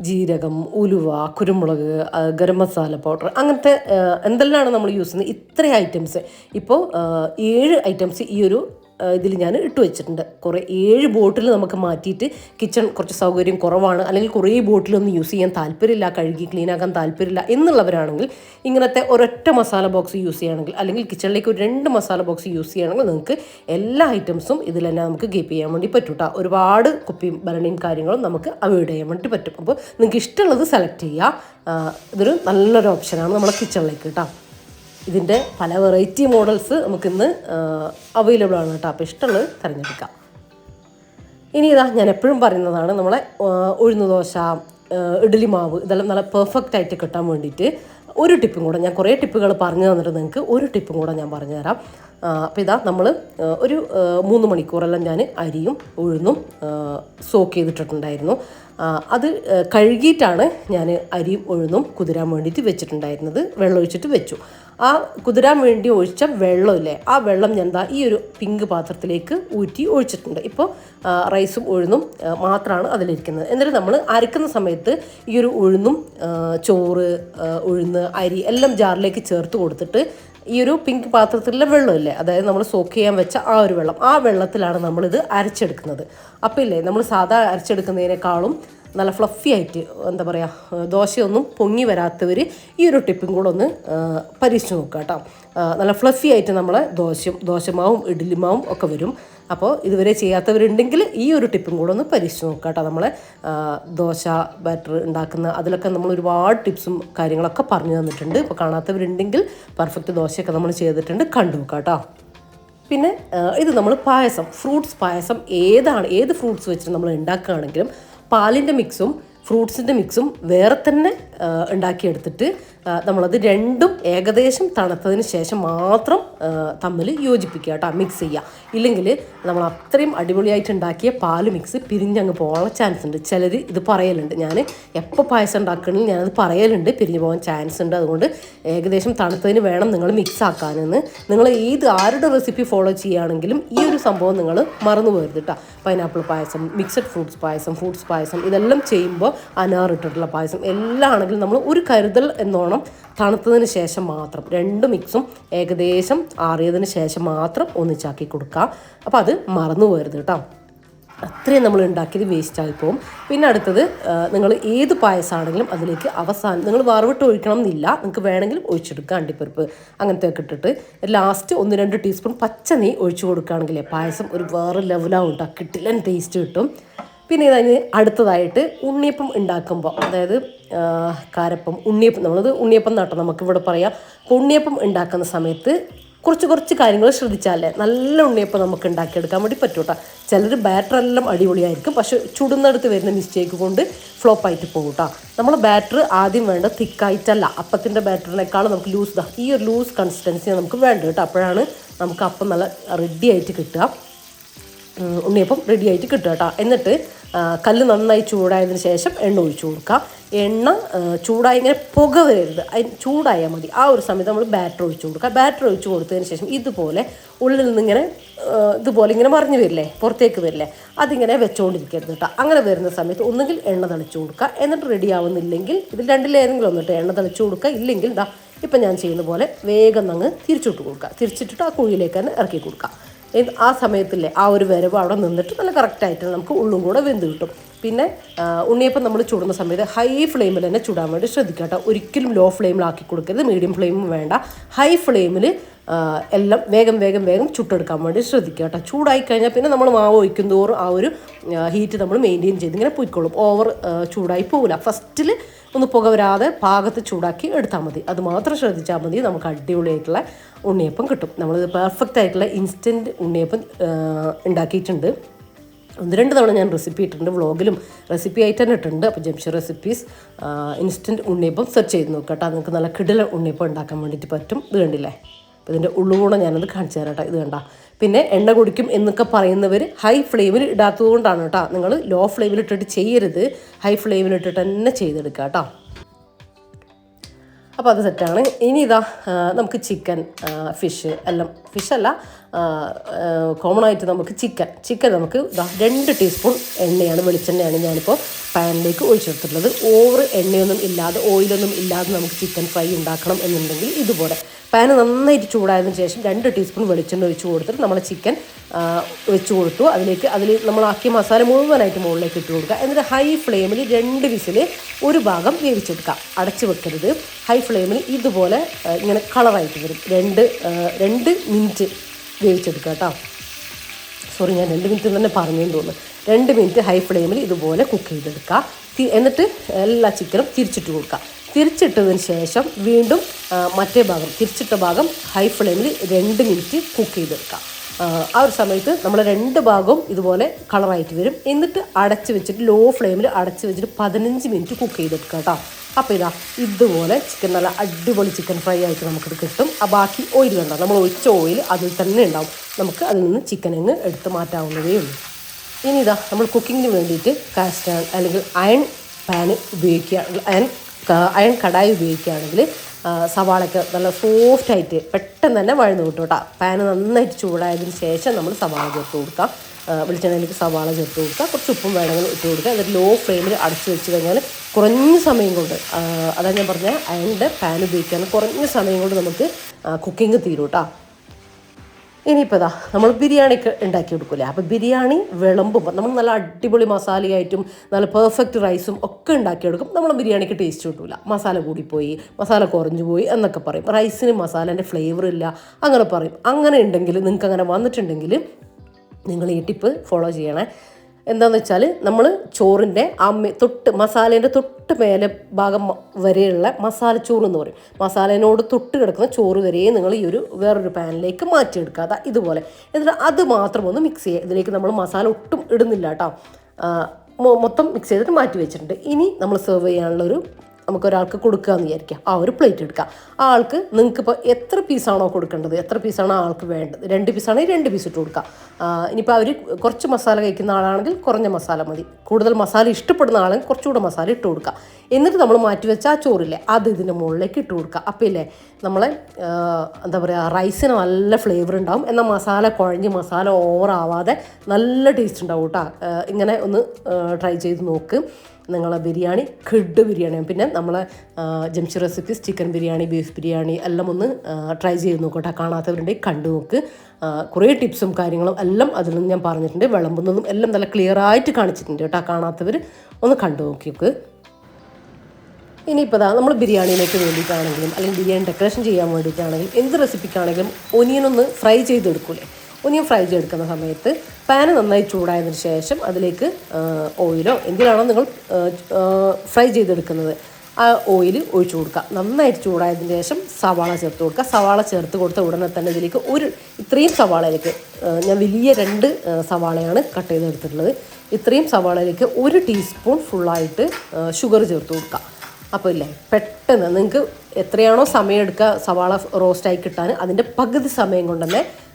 [SPEAKER 1] ജീരകം ഉലുവ കുരുമുളക് ഗരം മസാല പൗഡർ അങ്ങനത്തെ എന്തെല്ലാമാണ് നമ്മൾ യൂസ് ചെയ്യുന്നത് ഇത്രയും ഐറ്റംസ്. ഇപ്പോൾ ഏഴ് ഐറ്റംസ് ഈ ഒരു ഇതിൽ ഞാൻ ഇട്ട് വെച്ചിട്ടുണ്ട്. കുറേ ഏഴ് ബോട്ടിൽ നമുക്ക് മാറ്റിയിട്ട് കിച്ചൺ കുറച്ച് സൗകര്യം കുറവാണ്. അല്ലെങ്കിൽ കുറേ ബോട്ടിലൊന്നും യൂസ് ചെയ്യാൻ താല്പര്യമില്ല കഴുകി ക്ലീനാക്കാൻ താല്പര്യമില്ല എന്നുള്ളവരാണെങ്കിൽ ഇങ്ങനത്തെ ഒരൊറ്റ മസാല ബോക്സ് യൂസ് ചെയ്യുകയാണെങ്കിൽ അല്ലെങ്കിൽ കിച്ചണിലേക്ക് ഒരു രണ്ട് മസാല ബോക്സ് യൂസ് ചെയ്യുകയാണെങ്കിൽ നിങ്ങൾക്ക് എല്ലാ ഐറ്റംസും ഇതിൽ തന്നെ നമുക്ക് കീപ്പ് ചെയ്യാൻ വേണ്ടി പറ്റും ഒരുപാട് കുപ്പിയും ഭരണിയും കാര്യങ്ങളും നമുക്ക് അവോയ്ഡ് ചെയ്യാൻ വേണ്ടി പറ്റും. അപ്പോൾ നിങ്ങൾക്ക് ഇഷ്ടമുള്ളത് സെലക്ട് ചെയ്യുക. ഇതൊരു നല്ലൊരു ഓപ്ഷനാണ് നമ്മളെ കിച്ചണിലേക്ക് കേട്ടോ ഇതിന്റെ പല വെറൈറ്റി മോഡൽസ് നമുക്കിന്ന് അവൈലബിൾ ആണ് കേട്ടോ. അപ്പോൾ ഇഷ്ടമുള്ളത് തിരഞ്ഞെടുക്കാം. ഇനി ഇതാ ഞാൻ എപ്പോഴും പറയുന്നതാണ് നമ്മളെ ഉഴുന്ന് ദോശ ഇഡ്ഡലി മാവ് ഇതെല്ലാം നല്ല പെർഫെക്റ്റ് ആയിട്ട് കിട്ടാൻ വേണ്ടിയിട്ട് ഒരു ടിപ്പും കൂടെ ഞാൻ കുറേ ടിപ്പുകൾ പറഞ്ഞു തന്നിട്ട് നിങ്ങൾക്ക് ഒരു ടിപ്പും കൂടെ ഞാൻ പറഞ്ഞുതരാം അപ്പോൾ ഇതാ നമ്മൾ ഒരു മൂന്ന് മണിക്കൂറെല്ലാം ഞാൻ അരിയും ഉഴുന്നും സോക്ക് ചെയ്തിട്ടിട്ടുണ്ടായിരുന്നു. അത് കഴുകിയിട്ടാണ് ഞാൻ അരിയും ഉഴുന്നും കുതിരാൻ വേണ്ടിയിട്ട് വെച്ചിട്ടുണ്ടായിരുന്നത്. വെള്ളം ഒഴിച്ചിട്ട് വെച്ചു. ആ കുതിരാൻ വേണ്ടി ഒഴിച്ച വെള്ളമില്ലേ ആ വെള്ളം ഞാൻ എന്താ ഈ ഒരു പിങ്ക് പാത്രത്തിലേക്ക് ഊറ്റി ഒഴിച്ചിട്ടുണ്ട്. ഇപ്പോൾ റൈസും ഉഴുന്നും മാത്രമാണ് അതിലിരിക്കുന്നത്. എന്നിട്ട് നമ്മൾ അരക്കുന്ന സമയത്ത് ഈ ഒരു ഉഴുന്നും ചോറ് ഉഴുന്ന് അരി എല്ലാം ജാറിലേക്ക് ചേർത്ത് കൊടുത്തിട്ട് ഈ ഒരു പിങ്ക് പാത്രത്തിലുള്ള വെള്ളമില്ലേ? അതായത് നമ്മൾ സോക്ക് ചെയ്യാൻ വെച്ച ആ ഒരു വെള്ളം. ആ വെള്ളത്തിലാണ് നമ്മളിത് അരച്ചെടുക്കുന്നത്. അപ്പോൾ ഇല്ലേ നമ്മൾ സാധാ അരച്ചെടുക്കുന്നതിനേക്കാളും നല്ല ഫ്ലഫി ആയിട്ട് എന്താ പറയുക ദോശയൊന്നും പൊങ്ങി വരാത്തവർ ഈ ഒരു ടിപ്പും കൂടെ ഒന്ന് പരീക്ഷിച്ച് നോക്കുക കേട്ടോ നല്ല ഫ്ലഫി ആയിട്ട് നമ്മളെ ദോശയും ദോശമാവും ഇഡ്ഡലിമാവും ഒക്കെ വരും. അപ്പോൾ ഇതുവരെ ചെയ്യാത്തവരുണ്ടെങ്കിൽ ഈ ഒരു ടിപ്പും കൂടെ ഒന്ന് പരീക്ഷിച്ച് നോക്കുക കേട്ടോ നമ്മളെ ദോശ ബാറ്റർ ഉണ്ടാക്കുന്ന അതിലൊക്കെ നമ്മൾ ഒരുപാട് ടിപ്സും കാര്യങ്ങളൊക്കെ പറഞ്ഞു തന്നിട്ടുണ്ട്. ഇപ്പോൾ കാണാത്തവരുണ്ടെങ്കിൽ പെർഫെക്റ്റ് ദോശയൊക്കെ നമ്മൾ ചെയ്തിട്ടുണ്ട് കണ്ടു കേട്ടോ. പിന്നെ ഇത് നമ്മൾ പായസം ഫ്രൂട്ട്സ് പായസം ഏതാണ് ഏത് ഫ്രൂട്ട്സ് വെച്ചിട്ട് നമ്മൾ ഉണ്ടാക്കുകയാണെങ്കിലും പാലിന്റെ മിക്സും ഫ്രൂട്ട്സിന്റെ മിക്സും വേറെ തന്നെ ഉണ്ടാക്കിയെടുത്തിട്ട് നമ്മളത് രണ്ടും ഏകദേശം തണുത്തതിന് ശേഷം മാത്രം തമ്മിൽ യോജിപ്പിക്കുക കേട്ടോ മിക്സ് ചെയ്യുക. ഇല്ലെങ്കിൽ നമ്മൾ അത്രയും അടിപൊളിയായിട്ട് ഉണ്ടാക്കിയ പാൽ മിക്സ് പിരിഞ്ഞങ്ങ് പോകാനുള്ള ചാൻസ് ഉണ്ട്. ചിലർ ഇത് പറയലുണ്ട്. ഞാൻ എപ്പോൾ പായസം ഉണ്ടാക്കണമെങ്കിൽ ഞാനത് പറയലുണ്ട്. പിരിഞ്ഞു പോകാൻ ചാൻസ് ഉണ്ട്. അതുകൊണ്ട് ഏകദേശം തണുത്തതിന് വേണം നിങ്ങൾ മിക്സ് ആക്കാനെന്ന്. നിങ്ങൾ ഏത് ആരുടെ റെസിപ്പി ഫോളോ ചെയ്യുകയാണെങ്കിലും ഈ ഒരു സംഭവം നിങ്ങൾ മറന്നു പോകരുത് കേട്ടോ. Pineapple payasam mixed fruits payasam fruits payasam ഇതെല്ലാം ചെയ്യുമ്പോൾ അനാർ ഇട്ടിട്ടുള്ള പായസം എല്ലാം ആണെങ്കിലും നമ്മൾ ഒരു കരുതൽ എന്നോണം തണുത്തതിന് ശേഷം മാത്രം. രണ്ട് മിക്സും ഏകദേശം ആറിയതിന് ശേഷം മാത്രം ഒന്നിച്ചാക്കി കൊടുക്കുക. അപ്പോൾ അത് മറന്നു പോരുത് കേട്ടോ. അത്രയും നമ്മൾ ഉണ്ടാക്കിയത് വേസ്റ്റ് ആയി പോകും പിന്നെ അടുത്തത് നിങ്ങൾ ഏത് പായസമാണെങ്കിലും അതിലേക്ക് അവസാനം നിങ്ങൾ വറവിട്ട് ഒഴിക്കണം എന്നില്ല. നിങ്ങൾക്ക് വേണമെങ്കിൽ ഒഴിച്ചെടുക്കുക അണ്ടിപ്പരിപ്പ് അങ്ങനത്തെ ഒക്കെ ഇട്ടിട്ട്. ലാസ്റ്റ് ഒന്ന് രണ്ട് ടീസ്പൂൺ പച്ച നെയ്യ് ഒഴിച്ചു കൊടുക്കുകയാണെങ്കിലേ പായസം ഒരു വേറെ ലെവലാവും കേട്ടോ കിട്ടില്ലൻ ടേസ്റ്റ് കിട്ടും. പിന്നെ ഇതിന് അടുത്തതായിട്ട് ഉണ്ണിയപ്പം ഉണ്ടാക്കുമ്പോൾ അതായത് കാരപ്പം ഉണ്ണിയപ്പം നമ്മളത് ഉണ്ണിയപ്പം നട്ടോ നമുക്കിവിടെ പറയാം. അപ്പോൾ ഉണ്ണിയപ്പം ഉണ്ടാക്കുന്ന സമയത്ത് കുറച്ച് കുറച്ച് കാര്യങ്ങൾ ശ്രദ്ധിച്ചാലേ നല്ല ഉണ്ണിയപ്പം നമുക്ക് ഉണ്ടാക്കിയെടുക്കാൻ വേണ്ടി പറ്റും കേട്ടോ ചിലർ ബാറ്റർ എല്ലാം അടിപൊളിയായിരിക്കും പക്ഷെ ചുടുന്നിടത്ത് വരുന്ന മിസ്റ്റേക്ക് കൊണ്ട് ഫ്ലോപ്പ് ആയിട്ട് പോകും കേട്ടോ നമ്മൾ ബാറ്റർ ആദ്യം വേണ്ട തിക്കായിട്ടല്ല അപ്പത്തിന്റെ ബാറ്ററിനേക്കാളും നമുക്ക് ലൂസ് ഈ ഒരു ലൂസ് കൺസിസ്റ്റൻസി നമുക്ക് വേണ്ട കേട്ടോ. അപ്പോഴാണ് നമുക്ക് അപ്പം നല്ല റെഡി ആയിട്ട് കിട്ടുക. ഉണ്ണിയപ്പം റെഡി ആയിട്ട് കിട്ടുക കേട്ടോ. എന്നിട്ട് കല്ല് നന്നായി ചൂടായതിന് ശേഷം എണ്ണ ഒഴിച്ചു കൊടുക്കുക എണ്ണ ചൂടായി ഇങ്ങനെ പുക വരരുത്. ചൂടായാൽ മതി. ആ ഒരു സമയത്ത് നമ്മൾ ബാറ്റർ ഒഴിച്ചു കൊടുക്കുക. ബാറ്റർ ഒഴിച്ചു കൊടുത്തതിന് ശേഷം ഇതുപോലെ ഉള്ളിൽ നിന്നിങ്ങനെ ഇതുപോലെ ഇങ്ങനെ മറിഞ്ഞു വരില്ലേ? പുറത്തേക്ക് വരില്ലേ? അതിങ്ങനെ വെച്ചുകൊണ്ടിരിക്കരുത് കേട്ടോ അങ്ങനെ വരുന്ന സമയത്ത് ഒന്നുകിൽ എണ്ണ തളിച്ചു കൊടുക്കുക. എന്നിട്ട് റെഡി ആവുന്നില്ലെങ്കിൽ ഇതിൽ രണ്ടിലേതെങ്കിലും ഒന്നിട്ട് എണ്ണ തളിച്ചു കൊടുക്കുക. ഇല്ലെങ്കിൽ ഇതാ ഇപ്പം ഞാൻ ചെയ്യുന്ന പോലെ വേഗം അങ്ങ് തിരിച്ചിട്ട് കൊടുക്കുക. തിരിച്ചിട്ടിട്ട് ആ കുഴിയിലേക്ക് തന്നെ ഇറക്കി കൊടുക്കുക. ആ സമയത്തില്ലേ ആ ഒരു വരവ് അവിടെ നിന്നിട്ട് നല്ല കറക്റ്റായിട്ട് നമുക്ക് ഉള്ളും കൂടെ വെന്ത് കിട്ടും. പിന്നെ ഉണ്ണിയപ്പം നമ്മൾ ചൂടുന്ന സമയത്ത് ഹൈ ഫ്ലെയിമിൽ തന്നെ ചൂടാൻ വേണ്ടി ശ്രദ്ധിക്കുക കേട്ടോ ഒരിക്കലും ലോ ഫ്ലെയിമിലാക്കി കൊടുക്കരുത് മീഡിയം ഫ്ലെയിമും വേണ്ട. ഹൈ ഫ്ലെയിമിൽ എല്ലാം വേഗം വേഗം വേഗം ചുട്ടെടുക്കാൻ വേണ്ടി ശ്രദ്ധിക്കുക കേട്ടോ ചൂടായി കഴിഞ്ഞാൽ പിന്നെ നമ്മൾ മാവ് ഒഴിക്കും തോറും ആ ഒരു ഹീറ്റ് നമ്മൾ മെയിന്റെയിൻ ചെയ്ത് ഇങ്ങനെ പോയിക്കോളും. ഓവർ ചൂടായി പോകില്ല ഫസ്റ്റിൽ ഒന്ന് പുക വരാതെ പാകത്ത് ചൂടാക്കി എടുത്താൽ മതി. അത് മാത്രം ശ്രദ്ധിച്ചാൽ മതി നമുക്ക് അടിപൊളിയായിട്ടുള്ള ഉണ്ണിയപ്പം കിട്ടും. നമ്മൾ പെർഫെക്റ്റ് ആയിട്ടുള്ള ഇൻസ്റ്റന്റ് ഉണ്ണിയപ്പം ഉണ്ടാക്കിയിട്ടുണ്ട്. ഒന്ന് രണ്ട് തവണ ഞാൻ റെസിപ്പി ഇട്ടിട്ടുണ്ട്. വ്ളോഗിലും റെസിപ്പി ആയിട്ട് തന്നെ ഇട്ടിട്ടുണ്ട്. അപ്പോൾ Jamsha recipes instant unniyappam search ചെയ്ത് നോക്കുക കേട്ടോ. നിങ്ങൾക്ക് നല്ല കിടില ഉണ്ണിയപ്പം ഉണ്ടാക്കാൻ വേണ്ടിയിട്ട് പറ്റും. ഇത് കണ്ടില്ലേ? അപ്പോൾ ഇതിന്റെ ഉള്ളുകൂടെ ഞാനത് കാണിച്ചു തരാം കേട്ടോ. ഇത് കണ്ട. പിന്നെ എണ്ണ കുടിക്കും എന്നൊക്കെ പറയുന്നവർ ഹൈ ഫ്ലെയിമിൽ ഇടാത്തത് കൊണ്ടാണ് കേട്ടോ. നിങ്ങൾ ലോ ഫ്ലെയിമിൽ ഇട്ടിട്ട് ചെയ്യരുത്. ഹൈ ഫ്ലെയിമിൽ ഇട്ടിട്ട് തന്നെ ചെയ്തെടുക്കുക കേട്ടോ. അപ്പോൾ അത് സെറ്റാണ് ഇനി ഇതാ നമുക്ക് ചിക്കൻ ഫിഷ് എല്ലാം ഫിഷല്ല കോമൺ ആയിട്ട് നമുക്ക് ചിക്കൻ ചിക്കൻ നമുക്ക് ഇതാ രണ്ട് ടീസ്പൂൺ എണ്ണയാണ് വെളിച്ചെണ്ണയാണ് ഞാനിപ്പോൾ പാനിലേക്ക് ഒഴിച്ചെടുത്തിട്ടുള്ളത്. ഓവർ എണ്ണയൊന്നും ഇല്ലാതെ ഓയിലൊന്നും ഇല്ലാതെ നമുക്ക് ചിക്കൻ ഫ്രൈ ഉണ്ടാക്കണം എന്നുണ്ടെങ്കിൽ ഇതുപോലെ. പാന് നന്നായിട്ട് ചൂടായതിനു ശേഷം രണ്ട് ടീസ്പൂൺ വെളിച്ചെണ്ണ ഒഴിച്ച് കൊടുത്തിട്ട് നമ്മൾ ചിക്കൻ വെച്ച് കൊടുത്തു. അതിലേക്ക് അതിൽ നമ്മളാക്കിയ മസാല മുഴുവനായിട്ട് മുകളിലേക്ക് ഇട്ട് കൊടുക്കുക. എന്നിട്ട് ഹൈ ഫ്ലെയിമിൽ രണ്ട് വിസിൽ ഒരു ഭാഗം വേവിച്ചെടുക്കുക അടച്ച് വെക്കരുത്. ഹൈ ഫ്ലെയിമിൽ ഇതുപോലെ ഇങ്ങനെ കളറായിട്ട് വരും. രണ്ട് രണ്ട് മിനിറ്റ് വേവിച്ചെടുക്കുക കേട്ടോ. സോറി ഞാൻ രണ്ട് മിനിറ്റ് തന്നെ പറഞ്ഞെന്ന് തോന്നുന്നു. രണ്ട് മിനിറ്റ് ഹൈ ഫ്ലെയിമിൽ ഇതുപോലെ കുക്ക് ചെയ്തെടുക്കുക. എന്നിട്ട് എല്ലാ ചിക്കനും തിരിച്ചിട്ട് കൊടുക്കുക. തിരിച്ചിട്ടതിന് ശേഷം വീണ്ടും മറ്റേ ഭാഗം തിരിച്ചിട്ട ഭാഗം ഹൈ ഫ്ലെയിമിൽ രണ്ട് മിനിറ്റ് കുക്ക് ചെയ്തെടുക്കാം. ആ, ഒരു സമയത്ത് നമ്മൾ രണ്ട് ഭാഗവും ഇതുപോലെ കളറായിട്ട് വരും. എന്നിട്ട് അടച്ച് വെച്ചിട്ട് ലോ ഫ്ലെയിമിൽ അടച്ച് വെച്ചിട്ട് പതിനഞ്ച് മിനിറ്റ് കുക്ക് ചെയ്തെടുക്കുക കേട്ടോ അപ്പോൾ ഇതാ ഇതുപോലെ ചിക്കൻ നല്ല അടിപൊളി ചിക്കൻ ഫ്രൈ ആയിട്ട് നമുക്കിത് കിട്ടും. ആ ബാക്കി ഓയിൽ കണ്ടോ? നമ്മൾ ഒഴിച്ച ഓയിൽ അതിൽ തന്നെ ഉണ്ടാവും. നമുക്ക് അതിൽ നിന്ന് ചിക്കൻ അങ്ങ് എടുത്ത് മാറ്റാവുന്നതേ ഉള്ളൂ. ഇനി ഇതാ നമ്മൾ കുക്കിങ്ങിന് വേണ്ടിയിട്ട് കാസ്റ്റ് അല്ലെങ്കിൽ അയൺ പാന് ഉപയോഗിക്കുക. അയൺ അയൺ കടായി ഉപയോഗിക്കുകയാണെങ്കിൽ സവാളയ്ക്ക് നല്ല സോഫ്റ്റ് ആയിട്ട് പെട്ടെന്ന് തന്നെ വഴന്ന് കിട്ടും കേട്ടോ. പാന് നന്നായിട്ട് ചൂടായതിന് ശേഷം നമ്മൾ സവാള ചേർത്ത് കൊടുക്കാം വെളിച്ചെണ്ണയിലേക്ക് സവാള ചേർത്ത് കൊടുക്കുക. കുറച്ച് ഉപ്പും വേണമെങ്കിൽ ഇട്ട് കൊടുക്കുക. എന്നിട്ട് ലോ ഫ്ലെയിമിൽ അടച്ചു വെച്ച് കഴിഞ്ഞാൽ കുറഞ്ഞ സമയം കൊണ്ട് അതാണ് അതാ ഞാൻ പറഞ്ഞ അയണിന്റെ പാൻ ഉപയോഗിക്കാൻ കുറഞ്ഞ സമയം കൊണ്ട് നമുക്ക് കുക്കിംഗ് തീരും കേട്ടോ. ഇനിയിപ്പോൾ നമ്മൾ ബിരിയാണിക്ക് ഉണ്ടാക്കി കൊടുക്കില്ലേ അപ്പോൾ ബിരിയാണി വിളമ്പുമ്പോൾ നമ്മൾ നല്ല അടിപൊളി മസാലയായിട്ടും നല്ല പെർഫെക്റ്റ് റൈസും ഒക്കെ ഉണ്ടാക്കിയെടുക്കും നമ്മൾ ബിരിയാണിക്ക് ടേസ്റ്റ് കിട്ടില്ല മസാല കൂടിപ്പോയി മസാല കുറഞ്ഞു പോയി എന്നൊക്കെ പറയും. റൈസിന് മസാലേന്റെ ഫ്ലേവർ ഇല്ല. അങ്ങനെ പറയും. അങ്ങനെ ഉണ്ടെങ്കിൽ നിങ്ങൾക്ക് അങ്ങനെ വന്നിട്ടുണ്ടെങ്കിൽ നിങ്ങൾ ഈ ടിപ്പ് ഫോളോ ചെയ്യണേ. എന്താണെന്ന് വെച്ചാൽ നമ്മൾ ചോറിന്റെ ആ തൊട്ട് മസാലേന്റെ തൊട്ട് മേലെ ഭാഗം വരെയുള്ള മസാല ചോറ് എന്ന് പറയും. മസാലേനോട് തൊട്ട് കിടക്കുന്ന ചോറ് വരെ നിങ്ങൾ ഈ ഒരു വേറൊരു പാനിലേക്ക് മാറ്റിയെടുക്കുക. അതാ ഇതുപോലെ. എന്നിട്ട് അത് മാത്രം ഒന്ന് മിക്സ് ചെയ്യുക. ഇതിലേക്ക് നമ്മൾ മസാല ഒട്ടും ഇടുന്നില്ല കേട്ടോ. മൊത്തം മിക്സ് ചെയ്തിട്ട് മാറ്റി വെച്ചിട്ടുണ്ട്. ഇനി നമ്മൾ സെർവ് ചെയ്യാനുള്ളൊരു നമുക്ക് ഒരാൾക്ക് കൊടുക്കുക എന്ന് വിചാരിക്കുക ആ ഒരു പ്ലേറ്റ് എടുക്കുക ആ ആൾക്ക് നിങ്ങൾക്ക് ഇപ്പോൾ എത്ര പീസാണോ കൊടുക്കേണ്ടത്? എത്ര പീസാണോ ആൾക്ക് വേണ്ടത്? രണ്ട് പീസാണെങ്കിൽ രണ്ട് പീസ് ഇട്ട് കൊടുക്കുക ഇനിയിപ്പോൾ അവർ കുറച്ച് മസാല കഴിക്കുന്ന ആളാണെങ്കിൽ കുറഞ്ഞ മസാല മതി. കൂടുതൽ മസാല ഇഷ്ടപ്പെടുന്ന ആളെങ്കിൽ കുറച്ചുകൂടെ മസാല ഇട്ട് കൊടുക്കുക എന്നിട്ട് നമ്മൾ മാറ്റി വെച്ച ആ ചോറില്ലേ അത് ഇതിന്റെ മുകളിലേക്ക് ഇട്ട് കൊടുക്കുക അപ്പോൾ ഇല്ലേ നമ്മളെ എന്താ പറയുക റൈസിന് നല്ല ഫ്ലേവർ ഉണ്ടാവും. എന്നാൽ മസാല കുഴഞ്ഞ് മസാല ഓവറാവാതെ നല്ല ടേസ്റ്റ് ഉണ്ടാവും കേട്ടോ ഇങ്ങനെ ഒന്ന് ട്രൈ ചെയ്ത് നോക്ക്. നിങ്ങളെ ബിരിയാണി കിഡ് ബിരിയാണിയാണ്. പിന്നെ നമ്മളെ Jamshi recipes chicken biryani beef biryani എല്ലാം ഒന്ന് ട്രൈ ചെയ്ത് നോക്കട്ടെ കാണാത്തവരുണ്ടെങ്കിൽ കണ്ടു നോക്ക്. കുറേ ടിപ്സും കാര്യങ്ങളും എല്ലാം അതിൽ നിന്ന് ഞാൻ പറഞ്ഞിട്ടുണ്ട്. വിളമ്പുന്നതും എല്ലാം നല്ല ക്ലിയർ ആയിട്ട് കാണിച്ചിട്ടുണ്ട് കേട്ടോ കാണാത്തവർ ഒന്ന് കണ്ടു നോക്കി നോക്ക്. ഇനിയിപ്പോൾ നമ്മൾ ബിരിയാണിയിലേക്ക് വേണ്ടിയിട്ടാണെങ്കിലും അല്ലെങ്കിൽ ബിരിയാണി ഡെക്കറേഷൻ ചെയ്യാൻ വേണ്ടിയിട്ടാണെങ്കിലും എന്ത് റെസിപ്പിക്കാണെങ്കിലും ഒനിയനൊന്ന് ഫ്രൈ ചെയ്തെടുക്കൂലേ? ഒനിയൻ ഫ്രൈ ചെയ്തെടുക്കുന്ന സമയത്ത് പാന് നന്നായി ചൂടായതിനു ശേഷം അതിലേക്ക് ഓയിലോ എന്തിനാണോ നിങ്ങൾ ഫ്രൈ ചെയ്തെടുക്കുന്നത് ആ ഓയിൽ ഒഴിച്ചു കൊടുക്കുക. നന്നായിട്ട് ചൂടായതിന് ശേഷം സവാള ചേർത്ത് കൊടുക്കുക. സവാള ചേർത്ത് കൊടുത്ത ഉടനെ തന്നെ ഇതിലേക്ക് ഒരു ഇത്രയും സവാളയിലേക്ക് ഞാൻ വലിയ രണ്ട് സവാളയാണ് കട്ട് ചെയ്തെടുത്തിട്ടുള്ളത്. ഇത്രയും സവാളയിലേക്ക് ഒരു ടീസ്പൂൺ ഫുള്ളായിട്ട് ഷുഗർ ചേർത്ത് കൊടുക്കുക. അപ്പോൾ ഇല്ലേ പെട്ടെന്ന് നിങ്ങൾക്ക് എത്രയാണോ സമയം എടുക്കുക സവാള റോസ്റ്റായി കിട്ടാൻ അതിന്റെ പകുതി സമയം കൊണ്ട് തന്നെ ആ,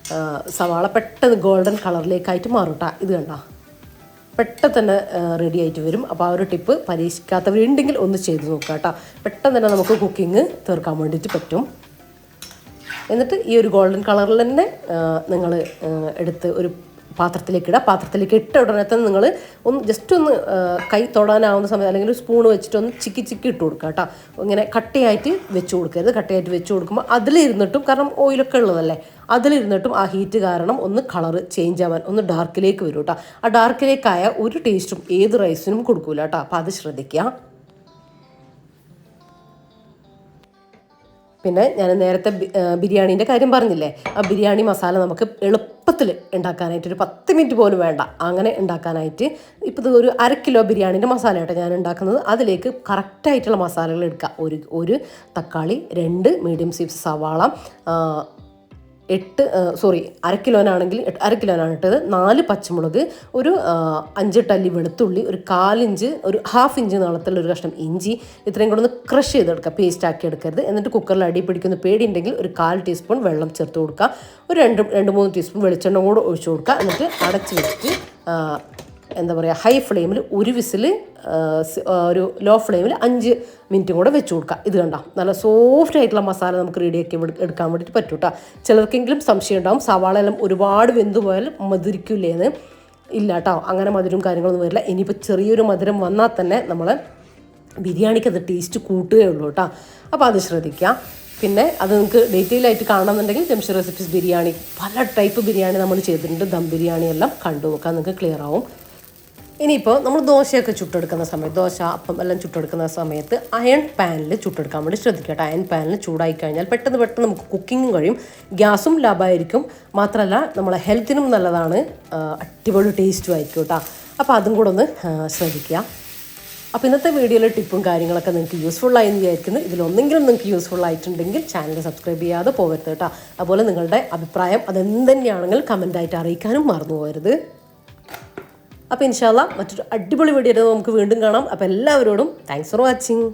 [SPEAKER 1] സവാള പെട്ടെന്ന് ഗോൾഡൻ കളറിലേക്കായിട്ട് മാറും കേട്ടോ ഇത് കണ്ട. പെട്ടെന്ന് തന്നെ റെഡി ആയിട്ട് വരും. അപ്പോൾ ആ ഒരു ടിപ്പ് പരീക്ഷിക്കാത്തവരുണ്ടെങ്കിൽ ഒന്ന് ചെയ്ത് നോക്കുക കേട്ടോ പെട്ടെന്ന് തന്നെ നമുക്ക് കുക്കിംഗ് തീർക്കാൻ വേണ്ടിയിട്ട് പറ്റും. എന്നിട്ട് ഈ ഒരു ഗോൾഡൻ കളറിൽ തന്നെ നിങ്ങൾ എടുത്ത് ഒരു പാത്രത്തിലേക്ക് ഇടുക പാത്രത്തിലേക്ക് ഇട്ട ഉടനെ തന്നെ നിങ്ങൾ ഒന്ന് ജസ്റ്റ് ഒന്ന് കൈ തൊടാനാവുന്ന സമയം അല്ലെങ്കിൽ സ്പൂൺ വെച്ചിട്ട് ഒന്ന് ചിക്കി ചിക്കി ഇട്ട് കൊടുക്കുക കേട്ടോ. ഇങ്ങനെ കട്ടിയായിട്ട് വെച്ച് കൊടുക്കരുത്. കട്ടിയായിട്ട് വെച്ച് കൊടുക്കുമ്പോൾ അതിലിരുന്നിട്ടും കാരണം ഓയിലൊക്കെ ഉള്ളതല്ലേ അതിലിരുന്നിട്ടും ആ ഹീറ്റ് കാരണം ഒന്ന് കളർ ചേഞ്ച് ആവാൻ ഒന്ന് ഡാർക്കിലേക്ക് വരും കേട്ടോ. ആ ഡാർക്കിലേക്കായ ഒരു ടേസ്റ്റും ഏത് റൈസിനും കൊടുക്കൂല കേട്ടോ. അപ്പോൾ അത് ശ്രദ്ധിക്കുക. പിന്നെ ഞാൻ നേരത്തെ ബിരിയാണീന്റെ കാര്യം പറഞ്ഞില്ലേ? ആ ബിരിയാണി മസാല നമുക്ക് എളുപ്പത്തിൽ ഉണ്ടാക്കാനായിട്ട് ഒരു പത്ത് മിനിറ്റ് പോലും വേണ്ട. അങ്ങനെ ഉണ്ടാക്കാനായിട്ട് ഇപ്പോൾ ഒരു അര കിലോ ബിരിയാണീന്റെ മസാല കേട്ടോ ഞാൻ ഉണ്ടാക്കുന്നത്. അതിലേക്ക് കറക്റ്റായിട്ടുള്ള മസാലകൾ എടുക്കുക. ഒരു ഒരു തക്കാളി രണ്ട് മീഡിയം സൈസ് സവാള എട്ട് സോറി അര കിലോനാണെങ്കിൽ അര കിലോനാണ് ഇട്ടത്. നാല് പച്ചമുളക് ഒരു ആ, അഞ്ച് ടല്ലി വെളുത്തുള്ളി ഒരു കാലിഞ്ച് ഒരു ഹാഫ് ഇഞ്ച് നീളത്തിലുള്ള ഒരു കഷ്ണം ഇഞ്ചി ഇത്രയും കൂടെ ഒന്ന് ക്രഷ് ചെയ്തെടുക്കുക. പേസ്റ്റ് ആക്കി എടുക്കരുത്. എന്നിട്ട് കുക്കറിൽ അടി പിടിക്കുന്ന പേടിയുണ്ടെങ്കിൽ ഒരു കാൽ ടീസ്പൂൺ വെള്ളം ചേർത്ത് കൊടുക്കുക. ഒരു രണ്ട് രണ്ട് മൂന്ന് ടീസ്പൂൺ വെളിച്ചെണ്ണ കൂടെ ഒഴിച്ചു കൊടുക്കുക. എന്നിട്ട് അടച്ച് വെച്ചിട്ട് എന്താ പറയുക ഹൈ ഫ്ലെയിമിൽ ഒരു വിസിൽ ഒരു ലോ ഫ്ലെയിമിൽ അഞ്ച് മിനിറ്റും കൂടെ വെച്ച് കൊടുക്കുക. ഇത് കണ്ട? നല്ല സോഫ്റ്റ് ആയിട്ടുള്ള മസാല നമുക്ക് റെഡിയാക്കി എടുക്കാൻ വേണ്ടിയിട്ട് പറ്റും കേട്ടോ ചിലർക്കെങ്കിലും സംശയം ഉണ്ടാവും. സവാള എല്ലാം ഒരുപാട് വെന്ത് പോയാൽ മധുരിക്കില്ലേന്ന് ഇല്ല കേട്ടോ അങ്ങനെ മധുരം കാര്യങ്ങളൊന്നും വരില്ല. ഇനിയിപ്പോൾ ചെറിയൊരു മധുരം വന്നാൽ തന്നെ നമ്മൾ ബിരിയാണിക്ക് അത് ടേസ്റ്റ് കൂട്ടുകയുള്ളൂ കേട്ടോ അപ്പോൾ അത് ശ്രദ്ധിക്കുക. പിന്നെ അത് നിങ്ങൾക്ക് ഡീറ്റെയിൽ ആയിട്ട് കാണണമെന്നുണ്ടെങ്കിൽ ജംഷി റെസിപ്പീസ് ബിരിയാണി പല ടൈപ്പ് ബിരിയാണി നമ്മൾ ചെയ്തിട്ടുണ്ട്. ദം ബിരിയാണി എല്ലാം കണ്ടു നോക്കാം നിങ്ങൾക്ക് ക്ലിയർ ആവും. ഇനിയിപ്പോൾ നമ്മൾ ദോശയൊക്കെ ചുട്ടെടുക്കുന്ന സമയത്ത് ദോശ അപ്പം എല്ലാം ചുട്ടെടുക്കുന്ന സമയത്ത് അയൺ പാനിൽ ചുട്ടെടുക്കാൻ വേണ്ടി ശ്രദ്ധിക്കുക അയൺ പാനിൽ ചൂടായി കഴിഞ്ഞാൽ പെട്ടെന്ന് പെട്ടെന്ന് നമുക്ക് കുക്കിങ്ങും കഴിയും. ഗ്യാസും ലാഭമായിരിക്കും. മാത്രമല്ല നമ്മളെ ഹെൽത്തിനും നല്ലതാണ്. അടിപൊളി ടേസ്റ്റും ആയിരിക്കും കേട്ടോ. അപ്പോൾ അതും കൂടെ ഒന്ന് ശ്രദ്ധിക്കുക. അപ്പോൾ ഇന്നത്തെ വീഡിയോയിലെ ടിപ്പും കാര്യങ്ങളൊക്കെ നിങ്ങൾക്ക് യൂസ്ഫുൾ ആയി വിചാരിക്കുന്നു. ഇതിലൊന്നെങ്കിലും നിങ്ങൾക്ക് യൂസ്ഫുൾ ആയിട്ടുണ്ടെങ്കിൽ ചാനൽ സബ്സ്ക്രൈബ് ചെയ്യാതെ പോകരുത് കേട്ടോ. അതുപോലെ നിങ്ങളുടെ അഭിപ്രായം അതെന്തന്നെയാണെങ്കിൽ കമന്റായിട്ട് അറിയിക്കാനും മറന്നു പോകരുത്. അപ്പോൾ ഇൻഷാല്ല മറ്റൊരു അടിപൊളി വീഡിയോ നമുക്ക് വീണ്ടും കാണാം. അപ്പോൾ എല്ലാവരോടും താങ്ക്സ് ഫോർ വാച്ചിങ്